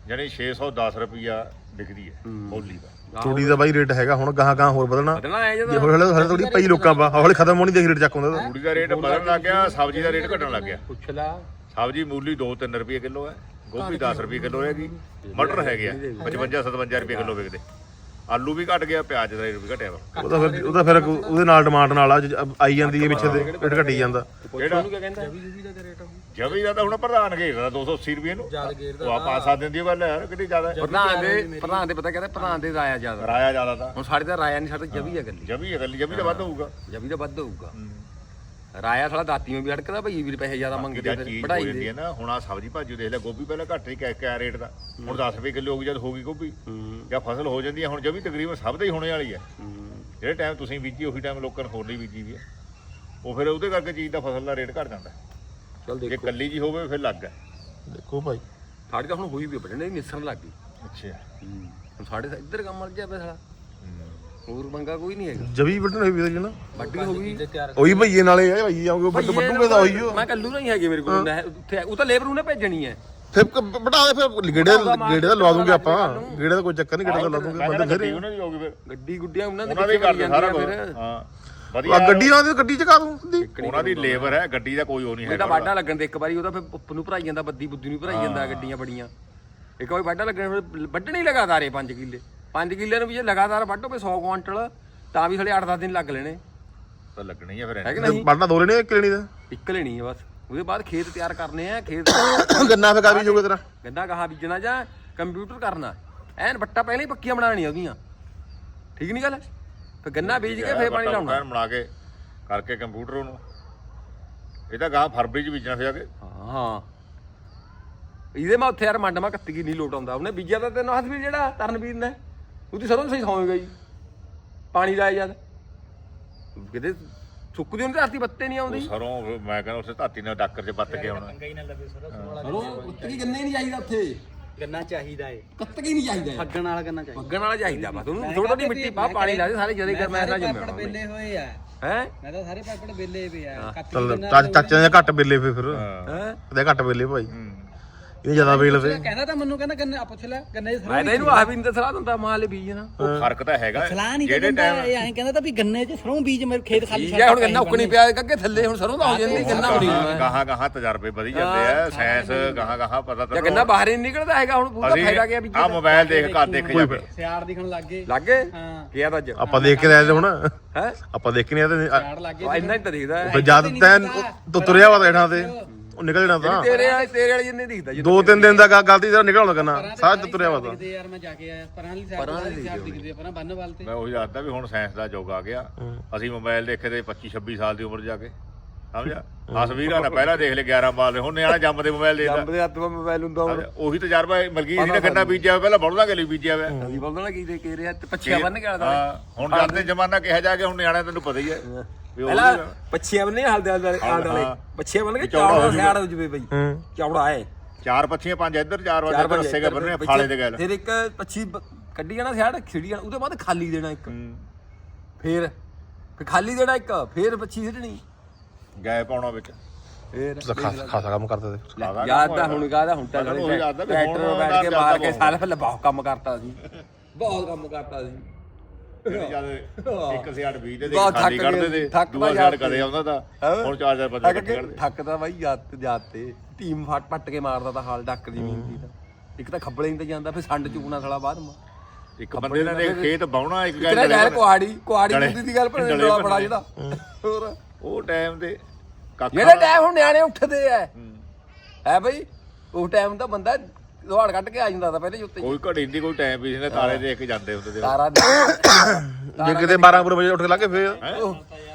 ਯਾਨੀ 610 ਰੁਪਿਆ ਵਿਕਦੀ ਹੈ। ਬੋਲੀ ਦਾ। ਤੂੜੀ ਦਾ ਬਾਈ ਰੇਟ ਹੈਗਾ ਹੁਣ ਗਾਹਾਂ ਗਾਹਾਂ ਹੋਰ ਵਧਣਾ। ਵਧਣਾ ਹੈ ਜੇ ਜਦੋਂ ਹੌਲੀ ਹੌਲੀ ਹੌਲੀ ਥੋੜੀ ਪਈ ਲੋਕਾਂ ਪਾ ਹੌਲੀ ਖਤਮ ਹੋਣੀ ਦੇਖ ਰੇਟ ਚੱਕ ਹੁੰਦਾ ਤਾਂ। ਦਾ ਰੇਟ ਵਧਣ ਲੱਗ ਗਿਆ ਸਬਜ਼ੀ ਦਾ ਰੇਟ ਘਟਣ ਲੱਗ ਗਿਆ। ਪੁੱਛ ਲਾ। ਸਬਜ਼ੀ ਮੂਲੀ 2-3 ਰੁਪਏ ਕਿਲੋ ਹੈ ਗੋਭੀ 10 ਰੁਪਏ ਕਿਲੋ ਹੈਗੀ ਮਟਰ ਹੈਗੇ ਆ 55-57 ਰੁਪਏ ਕਿਲੋ ਵਿਕਦੇ। ਆਲੂ ਵੀ ਘਟ ਗਿਆ ਪਿਆਜ਼ ਦਾ ਰੇਟ ਵੀ ਘਟਿਆ ਵਾ। ਉਹਦਾ ਫਿਰ ਉਹਦਾ ਫਿਰ ਉਹਦੇ ਨਾਲ ਡਿਮਾਂਡ ਨਾਲ ਆ ਜ- ਆਈ ਜਾਂਦੀ ਹੈ ਪਿੱਛੇ ਦੇ ਰੇਟ ਘਟੀ ਜਾਂਦਾ। ਕਿਹੜਾ ਕੀ ਕਹਿੰਦਾ? ਜੂਬੀ ਦਾ ਰੇਟ ਜਵੀ ਦਾ ਤਾਂ ਹੁਣ ਪ੍ਰਧਾਨ ਘੇਰਦਾ 280 ਰੁਪਏ ਨੂੰ। ਜ਼ਿਆਦਾ ਗੇਰ ਉਹ ਆ ਪਾ ਸਾ ਦਿੰਦੀ ਉਹ ਗੱਲ ਯਾਰ ਕਿੰਨੀ ਜ਼ਿਆਦਾ। ਹੈ। ਪ੍ਰਧਾਨ ਦੇ ਪ੍ਰਧਾਨ ਦੇ ਪਤਾ ਕਹਿੰਦਾ? ਪ੍ਰਧਾਨ ਦੇ ਰਾਇਆ ਜ਼ਿਆਦਾ। ਕਿਰਾਇਆ ਜ਼ਿਆਦਾ ਤਾਂ। ਹੁਣ ਸਾਡੇ ਦਾ ਰਾਇਆ ਨਹੀਂ ਸਾਡਾ ਜਵੀ ਹੈ ਗੱਲੀ ਜਵੀ ਹੈ ਗੱਲ ਜਵੀ ਤਾਂ ਵੱਧ ਹੋਊਗਾ। ਜਵੀ ਦਾ ਵੱਧ ਹੋਊਗਾ। ਰਾਇਆ ਸਾਲਾ ਦਾਤੀਆਂ ਵੀ ਅੜਕਦਾ ਭਈ ਵੀ ਰੁਪਏ ਜ਼ਿਆਦਾ ਮੰਗਦੇ ਜਾਂ ਫਿਰ ਚੀਜ਼ ਹੋ ਪੜਾਈ ਜਾਂਦੀ ਦੇ। ਹੈ ਨਾ ਹੁਣ ਆ ਸਬਜ਼ੀ ਭਾਜੀ ਦੇਖ ਲੈ ਗੋਭੀ ਪਹਿਲਾਂ ਘੱਟ ਹੀ ਕਿਆ ਰੇਟ ਦਾ। ਹੁਣ 10 ਰੁਪਏ ਕਿਲੋ ਹੋ ਗਈ ਜਦ ਹੋ ਗਈ ਗੋਭੀ। ਹੂੰ। ਜਾਂ ਫਸਲ ਹੋ ਜਾਂਦੀ ਹੈ ਹੁਣ ਜਵੀ ਤਕਰੀਬਨ ਸਭ ਦਾ ਹੀ ਹੋਣੇ ਵਾਲੀ ਹੈ ਹੂੰ। ਜਿਹੜੇ ਟਾਈਮ ਤੁਸੀਂ ਬੀਜੀ ਉਹੀ ਟਾਈਮ ਲੋਕਾਂ ਨੇ ਹੋਰ ਨਹੀਂ ਬੀਜੀ ਵੀ ਹੈ ਉਹ ਫਿਰ ਉਹਦੇ ਕਰਕੇ ਚੀਜ਼ ਦਾ ਫਸਲ ਦਾ ਰੇਟ ਘਟ ਜਾਂਦਾ। ਹੈ। ਚੱਲ ਜੇ ਦੇਖੋ। ਕੱਲੀ ਜੀ ਹੋਵੇ ਫਿਰ ਲੱਗ ਹੈ। ਦੇਖੋ ਭਾਈ। ਸਾਡੀ ਤਾਂ ਹੁਣ ਹੋਈ ਵੀ ਵੱਢਣੇ ਦੀ ਨਿਸਰਨ ਲੱਗ ਗਈ। ਅੱਛਾ। ਹੁਣ ਸਾਡੇ ਤਾਂ ਇੱਧਰ ਕੰਮ ਮਰ ਗਿਆ ਪਿਆ ਸਾਲਾ। ਹੋਰ ਮੰਗਾ ਕੋਈ ਨਹੀਂ ਹੈਗਾ। ਜਵੀ ਵੱਢਣ ਹੋਈ ਵੀ ਜਣਾ ਵੱਡੀ ਹੋ ਗਈ। ਉਹੀ ਭਈਏ ਨਾਲੇ ਆ ਭਈਏ ਆਉਂਗੇ ਵੱਡ ਵੱਡੂਗੇ ਤਾਂ ਉਹੀ ਹੋ ਮੈਂ ਕੱਲੂ ਨਹੀਂ ਹੈਗੇ ਮੇਰੇ ਕੋਲ ਉੱਥੇ ਉਹ ਤਾਂ ਲੇਬਰ ਨੂੰ ਨਾ ਭੇਜਣੀ ਹੈ। ਫਿਰ ਬਟਾ ਦੇ ਫਿਰ ਗੇੜੇ ਗੇੜੇ ਦਾ ਲਵਾ ਦੂੰਗੇ ਆਪਾਂ। ਗੇੜੇ ਦਾ ਕੋਈ ਚੱਕਰ ਨਹੀਂ ਗੇੜੇ ਦਾ ਲਾ ਦੂੰਗੇ ਬੰਦੇ ਗੱਡੀ ਉਹਨਾਂ ਦੀ ਹੋਊਗੀ ਫਿਰ ਗੱਡੀ ਗੁੱਡੀਆਂ ਉਹਨਾਂ ਦੇ ਕਰਦੇ ਸਾਰਾ ਕੁਝ ਫਿਰ ਹਾਂ। ਆ ਵਧੀਆ ਗੱਡੀ ਨਾਲ ਦੀ ਗੱਡੀ ਚਕਾ ਦੂੰ ਸਿੱਧੀ ਉਹਨਾਂ ਦੀ ਲੇਬਰ ਹੈ ਗੱਡੀ ਦਾ ਕੋਈ ਉਹ ਨਹੀਂ ਇਹਦਾ ਹੈਗਾ ਵਾਢਾ ਲੱਗਣ ਦੇ ਇੱਕ ਵਾਰੀ ਉਹਦਾ ਫਿਰ ਉੱਪ ਨੂੰ ਭਰਾਈ ਜਾਂਦਾ ਬੱਦੀ ਬੁੱਦੀ ਨੂੰ ਭਰਾਈ ਜਾਂਦਾ ਗੱਡੀਆਂ ਬੜੀਆਂ। ਇੱਕ ਵਾਰੀ ਵਾਢਾ ਲੱਗਣ ਫਿਰ ਵੱਢਣੀ ਲਗਾਤਾਰ ਇਹ 5 ਕਿੱਲੇ। 5 ਕਿੱਲੇ ਨੂੰ ਵੀ ਜੇ ਲਗਾਤਾਰ ਵੱਢੋ ਪਏ 100 ਕੁਆਂਟਲ ਤਾਂ ਵੀ ਹਲੇ 8-10 ਦਿਨ ਲੱਗ ਲੈਣੇ। ਤਾਂ ਲੱਗਣੀ ਹੈ ਫਿਰ ਹੈ ਕਿ ਨਹੀਂ? ਬਾਟਾ ਦੋ ਲੈਣੇ ਇੱਕ ਲੈਣੀ ਦਾ? ਇੱਕ ਲੈਣੀ ਹੈ ਬਸ। ਉਹਦੇ ਬਾਅਦ ਖੇਤ ਤਿਆਰ ਕਰਨੇ ਆ ਖੇਤ *coughs* ਗੰਨਾ ਫੇ ਕਾਬੀ ਜੋਗੇ ਤੇਰਾ? ਗੰਦਾ ਗਾਹਾਂ ਬੀਜਣਾ ਜਾਂ ਕੰਪਿਊਟਰ ਕਰਨਾ। ਐਨ ਬੱਟਾ ਪਹਿਲਾਂ ਹੀ ਪੱਕੀਆਂ ਬਣਾਉਣੀਆਂ ਉਹਦੀਆਂ। ਠੀਕ ਨਹੀਂ ਗੱਲ? ਫਿਰ ਗੰਨਾ ਬੀਜ ਕੇ ਫੇਰ ਪਾਣੀ ਲਾਉਣਾ। ਬਣਾ ਕੇ ਕਰਕੇ ਕੰਪਿਊਟਰ ਉਹਨੂੰ। ਇਹ ਤਾਂ ਗਾਂ ਫਰਵਰੀ ਚ ਬੀਜਣਾ ਫਿਰ ਆ ਕੇ। ਹਾਂ ਹਾਂ। ਇਹਦੇ ਮੈਂ ਉੱਥੇ ਯਾਰ ਮੰਡ ਮਾ ਕੱਤੀ ਨਹੀਂ ਲੋਟ ਆਉਂਦਾ। ਉਹਨੇ ਬੀਜਿਆ ਤਾਂ ਤੈਨੂੰ ਹੱਥ ਵੀ ਜਿਹੜਾ ਤਰਨਵੀਰ ਨੇ। ਉਹਦੀ ਸਰੋਂ ਸਹੀ ਸੌਂ ਗਈ ਪਾਣੀ ਲਾਇਆ ਜਦ। ਕਿਤੇ ਸੁੱਕਦੀ ਉਹਨੂੰ ਧਰਤੀ ਪੱਤੇ ਨਹੀਂ ਆਉਂਦੀ। ਸਰੋਂ ਮੈਂ ਕਹਿੰਦਾ ਉਸੇ ਧਾਤੀ ਨਾਲ ਡਾਕਰ ਚ ਪੱਤ ਕੇ ਆਉਣਾ। ਹੀ ਨਾ ਲੱਗੇ ਸਰੋਂ। ਉੱਤਰੀ ਗੰਨੇ ਨਹੀਂ ਚਾਹੀਦਾ ਉੱਥੇ। ਗੰਨਾ ਚਾਹੀਦਾ ਏ। ਕੱਤਕੀ ਨਹੀਂ ਚਾਹੀਦਾ ਫੱਗਣ ਵਾਲਾ ਗੰਨਾ ਚਾਹੀਦਾ। ਪੱਗਣ ਵਾਲਾ ਚਾਹੀਦਾ ਬਸ ਉਹਨੂੰ ਥੋੜਾ ਥੋੜੀ ਮਿੱਟੀ ਪਾ ਪਾਣੀ ਲਾ ਦੇ ਸਾਰੇ ਜਦੇ ਕਰ ਮੈਂ ਨਾ ਜੰਮਿਆ ਵੇਲੇ ਹੋਏ ਆ। ਹੈ? ਮੈਂ ਤਾਂ ਸਾਰੇ ਪਾਪੜ ਵੇਲੇ ਪਏ ਆ। ਕੱਤੀ ਚੱਲ ਚਾਚ- ਦੇ ਘੱਟ ਬੇਲੇ ਫੇ ਫਿਰ। ਇਹਦੇ ਘੱਟ ਬੇਲੇ ਭਾਈ। ਹੂੰ। ਇਹ ਜ਼ਿਆਦਾ ਵੇਲ ਤੇ ਕਹਿੰਦਾ ਤਾਂ ਮੈਨੂੰ ਕਹਿੰਦਾ ਗੰਨੇ ਆ ਪੁੱਛ ਲੈ ਗੰਨੇ ਚ ਮੈਂ ਤਾਂ ਇਹਨੂੰ ਆਹ ਵੀ ਨਹੀਂ ਸਲਾਹ ਦਿੰਦਾ ਮਾਲ ਬੀਜਣਾ ਉਹ ਫ਼ਰਕ ਤਾਂ ਹੈਗਾ ਸਲਾਹ ਨਹੀਂ ਜਿਹੜੇ ਕਹਿੰਦਾ ਟਾਈਮ ਇਹ ਐਂ ਕਹਿੰਦਾ ਤਾਂ ਵੀ ਗੰਨੇ ਚ ਸਰੋਂ ਬੀਜ ਮੇਰੇ ਖੇਤ ਖਾਲੀ ਠੀਕ ਹੈ ਹੁਣ ਗੰਨਾ ਉੱਕਣੀ ਪਿਆ ਅੱਗੇ ਥੱਲੇ ਹੁਣ ਸਰੋਂ ਦਾ ਹੋ ਜਾਂਦੀ ਗੰਨਾ ਹੋਣੀ। ਗਾਹਾਂ ਗਾਹਾਂ ਤਜਰਬੇ ਵਧੀ ਜਾਂਦੇ ਆ ਸਾਇੰਸ ਗਾਹਾਂ ਗਾਹਾਂ ਪਤਾ ਜਾਂ ਗੰਨਾ ਬਾਹਰ ਹੀ ਨਿਕਲਦਾ ਹੈਗਾ ਹੁਣ ਪੂਰਾ ਫਾਇਦਾ ਗਿਆ ਬੀਜੇ ਆ ਮੋਬਾਈਲ ਦੇਖ ਘਰ ਦੇਖ ਜਾ ਫਿਰ। ਸਿਆੜ ਦਿਖਣ ਲੱਗ ਗਏ। ਲੱਗੇ ਹਾਂ। ਕੀ ਆ ਅੱਜ? ਆਪਾਂ ਦੇਖ ਕੇ ਆਏ ਤੇ ਹੁਣ। ਹੈ? ਆਪਾਂ ਦੇਖ ਕੇ ਨਹੀਂ ਆਏ ਤੇ ਸਿਆੜ ਲੱਗ ਗਏ ਇੰਨਾ ਹੀ ਤਾਂ ਦਿਖਦਾ। ਜਦ ਤੈਂ ਤੂੰ ਤੁਰਿਆ ਵਾ ਦੇਣਾ ਤੇ। ਉਹ ਨਿਕਲ ਜਾਣਾ ਤਾਂ। ਤੇਰੇ ਵਾਲੇ ਤੇਰੇ ਵਾਲੇ ਜਿੰਨੇ ਦਿਖਦਾ ਜੀ ਦੋ ਤਿੰਨ ਦਿਨ ਦਾ ਗ- ਗਲਤੀ ਦਾ ਨਿਕਲ ਆਉਣਾ ਕਰਨਾ। ਤੁਰਿਆ ਵਾ ਤਾਂ। ਦਿਖਦੇ ਯਾਰ ਮੈਂ ਜਾ ਕੇ ਆਇਆ। ਪਰਾਂ ਵਾਲੀ ਸਾਈਡ ਪਰਾਂ ਸਾਈਡ ਦਿਖਦੇ ਆ ਪਰਾਂ ਬੰਨ ਵਾਲ ਤੇ। ਮੈਂ ਉਹੀ ਦੱਸਦਾ ਵੀ ਹੁਣ ਸਾਇੰਸ ਦਾ ਯੁੱਗ ਆ ਗਿਆ। ਅਸੀਂ ਮੋਬਾਈਲ ਦੇਖੇ ਤੇ 25 26 ਸਾਲ ਦੀ ਉਮਰ ਜਾ ਕੇ ਸਮਝਿਆ? ਅਸਵੀਰਾਂ ਨੇ ਪਹਿਲਾਂ ਦੇਖ ਲਿਆ 11 ਬਾਲ ਦੇ। ਹੁਣ ਨਿਆਣਾ ਜੰਮਦੇ ਮੋਬਾਈਲ ਦੇਖਦਾ। ਜੰਬ ਦੇ ਹੱਥ ਮੋਬਾਈਲ ਹੁੰਦਾ ਹੁਣ। ਉਹੀ ਤਜਰਬਾ ਮਲਕੀ ਜੀ ਨੇ ਗੰਨਾ ਬੀਜਿਆ ਹੋਇਆ, ਪਹਿਲਾਂ ਬੜਦਾ ਗਲੀ ਬੀਜਿਆ ਹੋਇਆ? ਅਸੀਂ ਬੋਲਦਾ ਨਾ ਕੀ ਦੇ ਕੇ ਰਿਹਾ ਤੇ ਪੱਛੀਆਂ ਬੰਨ ਕੇ ਆਲਦਾ ਹਾਂ ਹੁਣ ਜਾਂਦੇ ਜ਼ਮਾਨਾ ਕਿਹਾ ਜਾ ਕੇ ਹੁਣ ਨਿਆਣਾ ਤੈਨੂੰ ਪਤਾ ਹੀ। ਹੈ। ਪਹਿਲਾਂ ਪੱਛੀਆਂ ਬੰਨੇ ਹਲਦੇ ਹਲਦੇ ਆਲੇ ਵਾਲੇ ਪੱਛੀਆਂ ਬੰਨ ਕੇ ਚੌੜਾ ਸਿਆੜ ਜਵੇ ਬਈ। ਚੌੜਾ ਹੈ ਚਾਰ ਪੱਛੀਆਂ ਪੰਜ ਇੱਧਰ ਚਾਰ ਵਾਰ ਇੱਧਰ ਰੱਸੇ ਕੇ ਬੰਨੇ ਫਾਲੇ ਦੇ ਗੱਲ। ਫਿਰ ਇੱਕ ਪੱਛੀ ਕੱਢੀ ਜਾਣਾ ਸਿਆੜ ਖਿੜੀ ਜਾਣਾ ਉਹਦੇ ਬਾਅਦ ਖਾਲੀ ਦੇਣਾ ਇੱਕ। ਫੇਰ ਫਿਰ ਖਾਲੀ ਦੇਣਾ ਇੱਕ ਫੇਰ ਪੱਛੀ ਸਿੱਟਣੀ। ਗਏ ਪਾਉਣਾ ਵਿੱਚ। ਫੇਰ ਖਾਸ ਖਾਸਾ ਕੰਮ ਕਰਦੇ ਤੇ ਯਾਦ ਤਾਂ ਹੁਣ ਕਾਹਦਾ ਹੁਣ ਤਾਂ ਟਰੈਕਟਰ ਬੈਠ ਕੇ ਮਾਰ ਕੇ ਪਹਿਲਾਂ ਬਹੁਤ ਕੰਮ ਕਰਤਾ ਸੀ। ਬਹੁਤ ਕੰਮ ਕਰਤਾ ਸੀ। ਜਿਹੜੇ ਜਦ ਇੱਕ ਸਿਆੜ ਬੀਜ ਦੇ ਬਹੁਤ ਖਾਲੀ ਥੱਕ ਕੱਢਦੇ ਗਏ, ਤੇ ਥੱਕ ਦੂਆ ਤਾਂ ਸਿਆੜ ਜਾਂਦੇ। ਕਦੇ ਆਉਂਦਾ ਤਾਂ ਹੈਂ? ਹੁਣ ਚਾਰ ਚਾਰ ਪੰਜ ਥੱਕ ਇਕੱਠੇ ਕੇ ਕੱਢਦੇ। ਥੱਕਦਾ ਬਾਈ ਜਾਤ ਜਾਤ ਤੇ। ਟੀਮ ਫੱਟ ਪੱਟ ਕੇ ਮਾਰਦਾ ਤਾਂ ਹਾਲ ਡੱਕ ਦੀ ਮੀਨ ਦੀ ਤਾਂ। ਇੱਕ ਤਾਂ ਖੱਬਲੇ ਨਹੀਂ ਤਾਂ ਜਾਂਦਾ ਫਿਰ ਸੰਡ ਚੂਣਾ ਸਾਲਾ ਬਾਅਦ ਮਾ ਇੱਕ ਬੰਦੇ ਨੇ ਦੇਖ ਖੇਤ ਬਾਉਣਾ ਇੱਕ ਕਿਹੜਾ ਗੱਲ ਗੱਲ ਕੁਹਾੜੀ ਕੁਹਾੜੀ ਡਲੇ- ਹੁੰਦੀ ਦੀ ਗੱਲ ਪਰ ਡਲੇ ਡੋਲਾ ਬੜਾ ਭੰਨੇ। ਜਿਹੜਾ ਹੋਰ। ਉਹ ਟਾਈਮ ਤੇ ਕੱਖਾਂ ਜਿਹੜੇ ਟਾਈਮ ਹੁਣ ਨਿਆਣੇ ਉੱਠਦੇ ਐ ਹੈ। ਬਈ ਉਸ ਟਾਈਮ ਤਾਂ ਬੰਦਾ ਦਵਾੜ ਕੱਢ ਕੇ ਆ ਜਾਂਦਾ ਤਾਂ ਪਹਿਲੇ ਉੱਤੇ ਕੋਈ ਘੜੀ ਦੀ ਕੋਈ ਟਾਈਮ ਵੀ ਸੀ ਨੇ ਤਾਰੇ ਦੇਖ ਕੇ ਜਾਂਦੇ ਹੁੰਦੇ ਤਾਰਾ *coughs* ਜੇ ਕਿਤੇ 12 ਵਜੇ ਉੱਠ ਕੇ ਲੱਗੇ ਫੇਰ?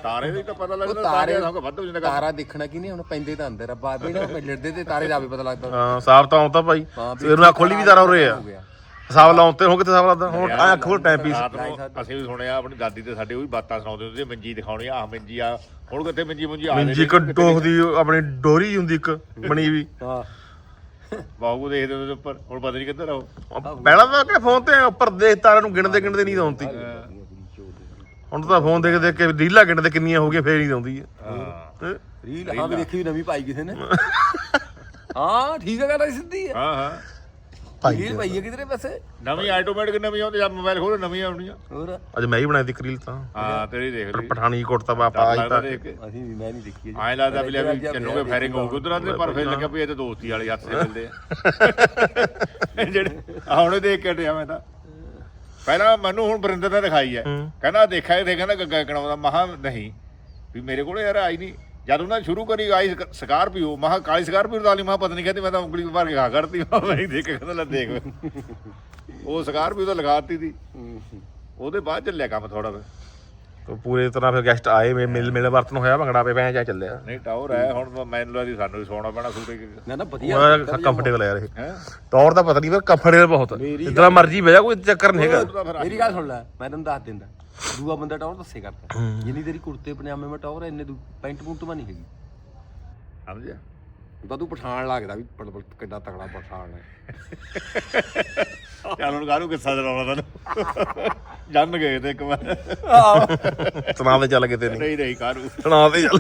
ਤਾਰੇ ਦੀ ਤਾਂ ਪਤਾ ਲੱਗਦਾ ਤਾਰੇ- ਦਾ ਵੱਧ ਹੋ ਜਾਂਦਾ। ਤਾਰਾ ਦੇਖਣਾ ਕਿ ਨਹੀਂ ਹੁਣ ਪੈਂਦੇ ਤਾਂ ਅੰਦਰ ਆ ਵਿੱਚ ਨਾ ਲਿੜਦੇ ਤੇ ਤਾਰੇ ਦਾ ਵੀ ਪਤਾ ਲੱਗਦਾ। ਹਾਂ ਸਾਫ਼ ਤਾਂ ਆਉਂਦਾ ਭਾਈ। ਸਵੇਰ ਨੂੰ ਖੋਲੀ ਵੀ ਤਾਰਾ ਹੋ ਗਿਆ। ਹਿਸਾਬ ਲਾਉਣ ਤੇ ਹੋ ਕਿਤੇ ਹਿਸਾਬ ਲਾਦਾ ਹੁਣ ਆ ਅੱਖ ਖੋਲ ਟਾਈਮ ਪੀਸ ਅਸੀਂ ਵੀ ਸੁਣਿਆ ਆਪਣੀ ਦਾਦੀ ਤੇ ਸਾਡੇ ਉਹ ਵੀ ਬਾਤਾਂ ਸੁਣਾਉਂਦੇ ਹੁੰਦੇ ਸੀ ਮੰਜੀ ਦਿਖਾਉਣੀ ਆਹ ਮੰਜੀ ਆ ਹੁਣ ਕਿੱਥੇ ਮੰਜੀ ਮੁੰਜੀ ਆ ਮਿੰਜੀ ਕ ਟੋਖ ਦੀ ਆਪਣੀ ਡੋਰੀ ਹੁੰਦੀ ਇੱਕ ਬਣੀ ਵੀ। ਹਾਂ। ਬਾਹੂ ਦੇਖਦੇ ਉਹਦੇ ਉੱਪਰ ਹੁਣ ਪਤਾ ਨਹੀਂ ਕਿੱਧਰ ਆਓ ਪਹਿਲਾਂ ਤਾਂ ਕਿ ਫੋਨ ਤੇ ਉੱਪਰ ਦੇਖ ਤਾਰੇ ਨੂੰ ਗਿਣਦੇ ਗਿਣਦੇ ਨਹੀਂ ਆਉਂਦੀ। ਹੁਣ ਤਾਂ ਫੋਨ ਦੇਖ ਦੇਖ ਕੇ ਰੀਲਾਂ ਗਿਣਦੇ ਕਿੰਨੀਆਂ ਹੋ ਗਈਆਂ ਫੇਰ ਨਹੀਂ ਆਉਂਦੀ ਹਾਂ। ਹੈਂ? ਰੀਲ ਹਾਂ ਵੀ ਦੇਖੀ ਨਵੀਂ ਪਾਈ ਕਿਸੇ ਨੇ? *laughs* ਹਾਂ ਠੀਕ ਹੈ ਗੱਲ ਸਿੱਧੀ ਹੈ ਹਾਂ ਹਾਂ। ਭਾਈ ਰੀਲ ਪਾਈ ਹੈ ਕਿਧਰੇ ਪਾਸੇ? ਨਵੀਂ ਆਟੋਮੈਟਿਕ ਨਵੀਂ ਆਉਂਦੀ ਜਦ ਮੋਬਾਈਲ ਖੋਲੋ ਨਵੀਂ ਆਉਣੀਆਂ ਹੋਰ? ਅੱਜ ਮੈਂ ਹੀ ਬਣਾਈ ਤੀ ਰੀਲ ਤਾਂ। ਹਾਂ ਤੇਰੀ ਦੇਖ ਲਈ। ਪਠਾਨੀ ਕੋਟ ਤਾਂ ਬਾਪਾ ਆਈ ਤਾਂ। ਅਸੀਂ ਵੀ ਮੈਂ ਨਹੀਂ ਦੇਖੀ ਐਂ ਲੱਗਦਾ ਵੀ ਲੈ ਵੀ ਚੱਲੋਗੇ ਫਾਇਰਿੰਗ ਹੋਊਗੀ ਉਧਰ ਤੇ ਪਰ ਫਿਰ ਲੱਗਿਆ ਵੀ ਇਹ ਤਾਂ ਦੋਸਤੀ ਵਾਲੇ ਹੱਥ ਦੇ ਮਿਲਦੇ ਆ। ਜਿਹੜੇ ਆ ਹੁਣੇ ਦੇਖ ਕੇ ਹਟਿਆ ਮੈਂ ਤਾਂ। ਪਹਿਲਾਂ ਮੈਨੂੰ ਹੁਣ ਬਰਿੰਦਰ ਨੇ ਦਿਖਾਈ ਹੈ। ਕਹਿੰਦਾ ਦੇਖਿਆ ਇਹ ਕਹਿੰਦਾ ਗੱਗਾ ਕਣਾਉਂਦਾ ਮਹਾ ਨਹੀਂ। ਵੀ ਮੇਰੇ ਕੋਲੇ ਯਾਰ ਆਈ ਨਹੀਂ। ਜਦ ਉਹਨਾਂ ਨੇ ਸ਼ੁਰੂ ਕਰੀ ਆਈ ਸਕਾਰਪੀਓ ਮਹਾ ਕਾਲੀ ਸਕਾਰਪੀਓ ਵਾਲੀ ਮਹਾ ਪਤਾ ਨਹੀਂ ਕਹਿੰਦੀ ਮੈਂ ਤਾਂ ਉਂਗਲੀ ਮਾਰ ਕੇ ਖਾ ਕਰਤੀ ਮੈਂ ਦੇਖ ਕੇ ਕਹਿੰਦਾ ਲੈ ਦੇਖ। *laughs* ਉਹ ਸਕਾਰਪੀਓ ਤਾਂ ਲਗਾਤੀ ਸੀ ਉਹਦੇ ਬਾਅਦ ਚੱਲਿਆ ਕੰਮ ਥੋੜਾ ਫਿਰ। ਤਾਂ ਪੂਰੇ ਤਰ੍ਹਾਂ ਫਿਰ ਗੈਸਟ ਆਏ ਮੇ- ਮਿਲ ਮਿਲ ਵਰਤਨ ਹੋਇਆ ਭੰਗੜਾ ਪੇ ਪੈ ਜਾ ਚੱਲਿਆ। ਨਹੀਂ ਟਾਵਰ ਹੈ ਹੁਣ ਮੈਨੂੰ ਲੱਗਦੀ ਸਾਨੂੰ ਵੀ ਸੌਣਾ ਪੈਣਾ ਸੂਟੇ ਨਾ ਨਾ ਵਧੀਆ ਉਹ ਕੰਫਰਟੇਬਲ ਯਾਰ ਇਹ। ਹੈ? ਤੌਰ ਤਾਂ ਪਤਾ ਨਹੀਂ ਪਰ ਕੰਫਰਟੇਬਲ ਬਹੁਤ। ਜਿੱਦਾਂ ਮਰਜ਼ੀ ਬਹਿ ਜਾ ਕੋਈ ਚੱਕਰ ਨਹੀਂ ਹੈਗਾ। ਮੇਰੀ ਗੱਲ ਸੁਣ ਲੈ ਮੈਂ ਤੈਨੂੰ ਦੱਸ ਦਿੰਦਾ। ਦੂਆ ਬੰਦਾ ਟੌਰ ਦੱਸੇ ਕਰਦਾ। ਜਿੰਨੀ ਤੇਰੀ ਕੁੜਤੇ ਪਜਾਮੇ ਮੈਂ ਟੌਰ ਇੰਨੇ ਦੂ ਪੈਂਟ ਪੁੰਟ ਮਾ ਨਹੀਂ ਹੈਗੀ। ਸਮਝਿਆ? ਤਾਂ ਤੂੰ ਪਠਾਨ ਲੱਗਦਾ ਵੀ ਪੜ- ਪੜ- ਕਿੱਡਾ ਤਕੜਾ ਪਠਾਨ ਹੈ। *laughs* ਚੱਲ ਹੁਣ ਕਾਹਨੂੰ ਕਿੱਸਾ ਚਲਾਉਣਾ ਤੈਨੂੰ? ਜੰਨ ਗਏ ਤੇ ਇੱਕ ਵਾਰ। ਸੁਣਾ ਦੇ ਚੱਲ ਕਿਤੇ ਨਹੀਂ। ਨਹੀਂ ਨਹੀਂ ਕਾਹਨੂੰ? ਸੁਣਾ ਦੇ ਚੱਲ।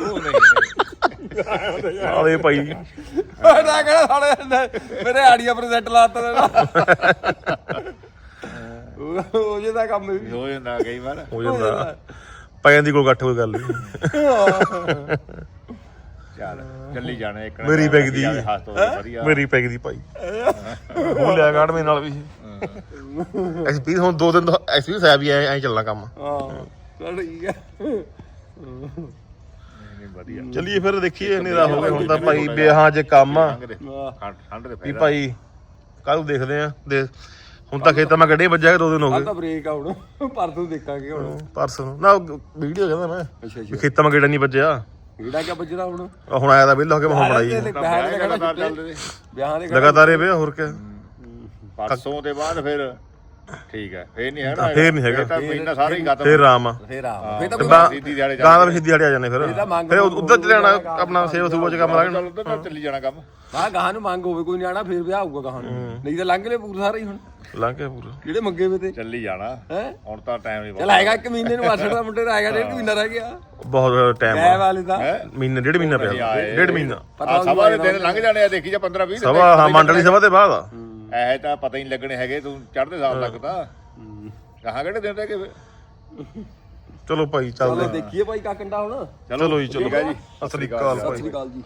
ਦੇ ਭਾਈ। ਮੈਂ ਤਾਂ ਕਹਿੰਦਾ ਸਾਲੇ ਮੇਰੇ ਆੜੀਆ ਪ੍ਰੋਜੈਕਟ ਲਾਤਾ ਉਹ ਉਹ ਜਿਹਦਾ ਕੰਮ ਵੀ। ਹੋ ਜਾਂਦਾ ਕਈ ਵਾਰ। ਹੋ ਜਾਂਦਾ। ਪੈਣ ਦੀ ਕੋਈ ਗੱਠ ਕੋਈ ਗੱਲ ਨਹੀਂ। ਚੱਲ ਚੱਲੀ ਜਾਣਾ ਇੱਕ ਮੇਰੀ ਬੈਗ ਦੀ। ਤੋਂ ਮੇਰੀ ਪੈਗ ਦੀ ਭਾਈ। ਉਹ ਲਿਆ ਮੇਰੇ ਨਾਲ ਵੀ? *laughs* ਐਸਪੀ ਹੁਣ ਦੋ ਦਿਨ ਐਸਪੀ ਸਾਹਿਬ ਵੀ ਐ ਐ ਚੱਲਣਾ ਕੰਮ। ਹਾਂ ਚਲ ਠੀਕ ਹੈ ਨਹੀਂ ਵਧੀਆ। ਚੱਲੀਏ ਫਿਰ ਦੇਖੀਏ ਹਨੇਰਾ ਹੋ ਗਿਆ ਹੁਣ ਤਾਂ ਭਾਈ ਵਿਆਹਾਂ 'ਚ ਕੰਮ ਆ। ਠੰਡ ਦੇ ਵੀ ਭਾਈ ਕੱਲ ਦੇਖਦੇ ਆ ਦੇ ਹੁਣ ਤਾਂ ਖੇਤਾਂ ਮੈਂ ਗੱਡੇ ਵੱਜਿਆ ਦੋ ਦਿਨ ਹੋ ਆ ਗਏ ਤਾਂ ਬ੍ਰੇਕ ਆ ਹੁਣ। ਪਰਸੋਂ ਦੇਖਾਂਗੇ ਹੁਣ। ਪਰਸੋਂ। ਨਾ ਵੀਡੀਓ ਕਹਿੰਦਾ ਮੈਂ ਅੱਛਾ ਖੇਤਾਂ ਮੈਂ ਗੇੜਾ ਨਹੀਂ ਵੱਜਿਆ। ਕਿਹੜਾ ਕਿਆ ਬੱਜਦਾ ਹੁਣ? ਹੁਣ ਆਇਆ ਤਾਂ ਵਿਹਲਾ ਹੋ ਕੇ ਵਿਆਹ ਕਿਹੜਾ ਲਗਾਤਾਰ? ਚੱਲਦੇ ਨੇ। ਵਿਆਹਾਂ ਦੇ ਕਿਹੜਾ ਲਗਾਤਾਰ ਇਹ ਵੇ ਹੋਰ ਕਿਆ। ਪਰਸੋਂ ਦੇ ਬਾਅਦ ਫਿਰ ਠੀਕ ਹੈ ਫੇਰ ਨਹੀਂ ਹੈਗਾ ਫੇਰ ਨਹੀਂ ਹੈਗਾ। ਤਾਂ ਮਹੀਨਾ ਸਾਰਾ ਹੀ ਖਤਮ ਫੇਰ ਰਾਮ ਆ। ਫੇਰ ਆ। ਫੇਰ ਤਾਂ ਤੇ ਕੋਈ ਗਾਂ ਸਿੱਧੀ ਦਿਹਾੜੇ ਵੀ ਸਿੱਧੀ ਹੜਿਆ ਜਾਂਦੇ ਫਿਰ ਇਹਦਾ ਮੰਗ ਫਿਰ ਉਧਰ ਚ ਲੈਣਾ ਆਪਣਾ ਸੇਵ ਸੂਬਾ ਚ ਕੰਮ ਲੱਗਣਾ। ਚੱਲ ਉਧਰ ਤਾਂ ਚੱਲੀ ਜਾਣਾ ਕੰਮ। ਹਾਂ ਗਾਹਾਂ ਨੂੰ ਮੰਗ ਹੋਵੇ ਕੋਈ ਨਿਆਣਾ ਫੇਰ ਵਿਆਹ ਹੋਊਗਾ ਗਾਹਾਂ ਨੂੰ। ਨਹੀਂ ਤਾਂ ਲੰਘ ਲੈ ਪੂਰਾ ਸਾਰਾ ਹੀ ਹੁਣ। ਲੰਘ ਕੇ ਪੂਰਾ। ਜਿਹੜੇ ਮੰਗੇ ਵੇ ਤੇ? ਚੱਲੀ ਜਾਣਾ। ਹੈ? ਹੁਣ ਤਾਂ ਟਾਈਮ ਨਹੀਂ ਚੱਲ ਆਏਗਾ ਇੱਕ ਮਹੀਨੇ ਨੂੰ ਆਸੜ ਦਾ ਮੁੰਡੇ ਦਾ ਆਏਗਾ ਡੇਢ ਕੁ ਮਹੀਨਾ ਰਹਿ ਗਿਆ। ਬਹੁਤ ਟਾਈਮ ਐ ਵਾਲੇ ਦਾ। ਮਹੀਨਾ ਡੇਢ ਮਹੀਨਾ ਪਿਆ। ਡੇਢ ਮਹੀਨਾ। ਆ ਸਭਾ ਦੇ ਦਿਨ ਲੰਘ ਜਾਣੇ ਆ ਦੇਖੀ ਜਾ 15 20 ਸਭਾ ਹਾਂ ਮੰਡਲੀ ਸਭਾ ਦੇ ਬਾਅਦ ਆ। ਐ ਤਾਂ ਪਤਾ ਹੀ ਨਹੀਂ ਲੱਗਣੇ ਹੈਗੇ ਤੂੰ ਚੜ੍ਹਦੇ ਸਾਲ ਤੱਕ ਤਾਂ। ਕਹਾਂ ਕਿਹੜੇ ਦਿਨ ਰਹਿ ਗਏ ਫਿਰ? ਚਲੋ ਭਾਈ ਚੱਲਦੇ ਚਲੋ ਦੇਖੀਏ ਭਾਈ ਕਾ ਕੰਡਾ ਹੁਣ। ਚਲੋ ਜੀ ਚਲੋ। ਠੀਕ ਹੈ ਜੀ। ਸਤਿ ਸ੍ਰੀ ਅਕਾਲ ਭਾਈ ਸਤਿ ਸ੍ਰੀ ਅਕਾਲ ਜੀ।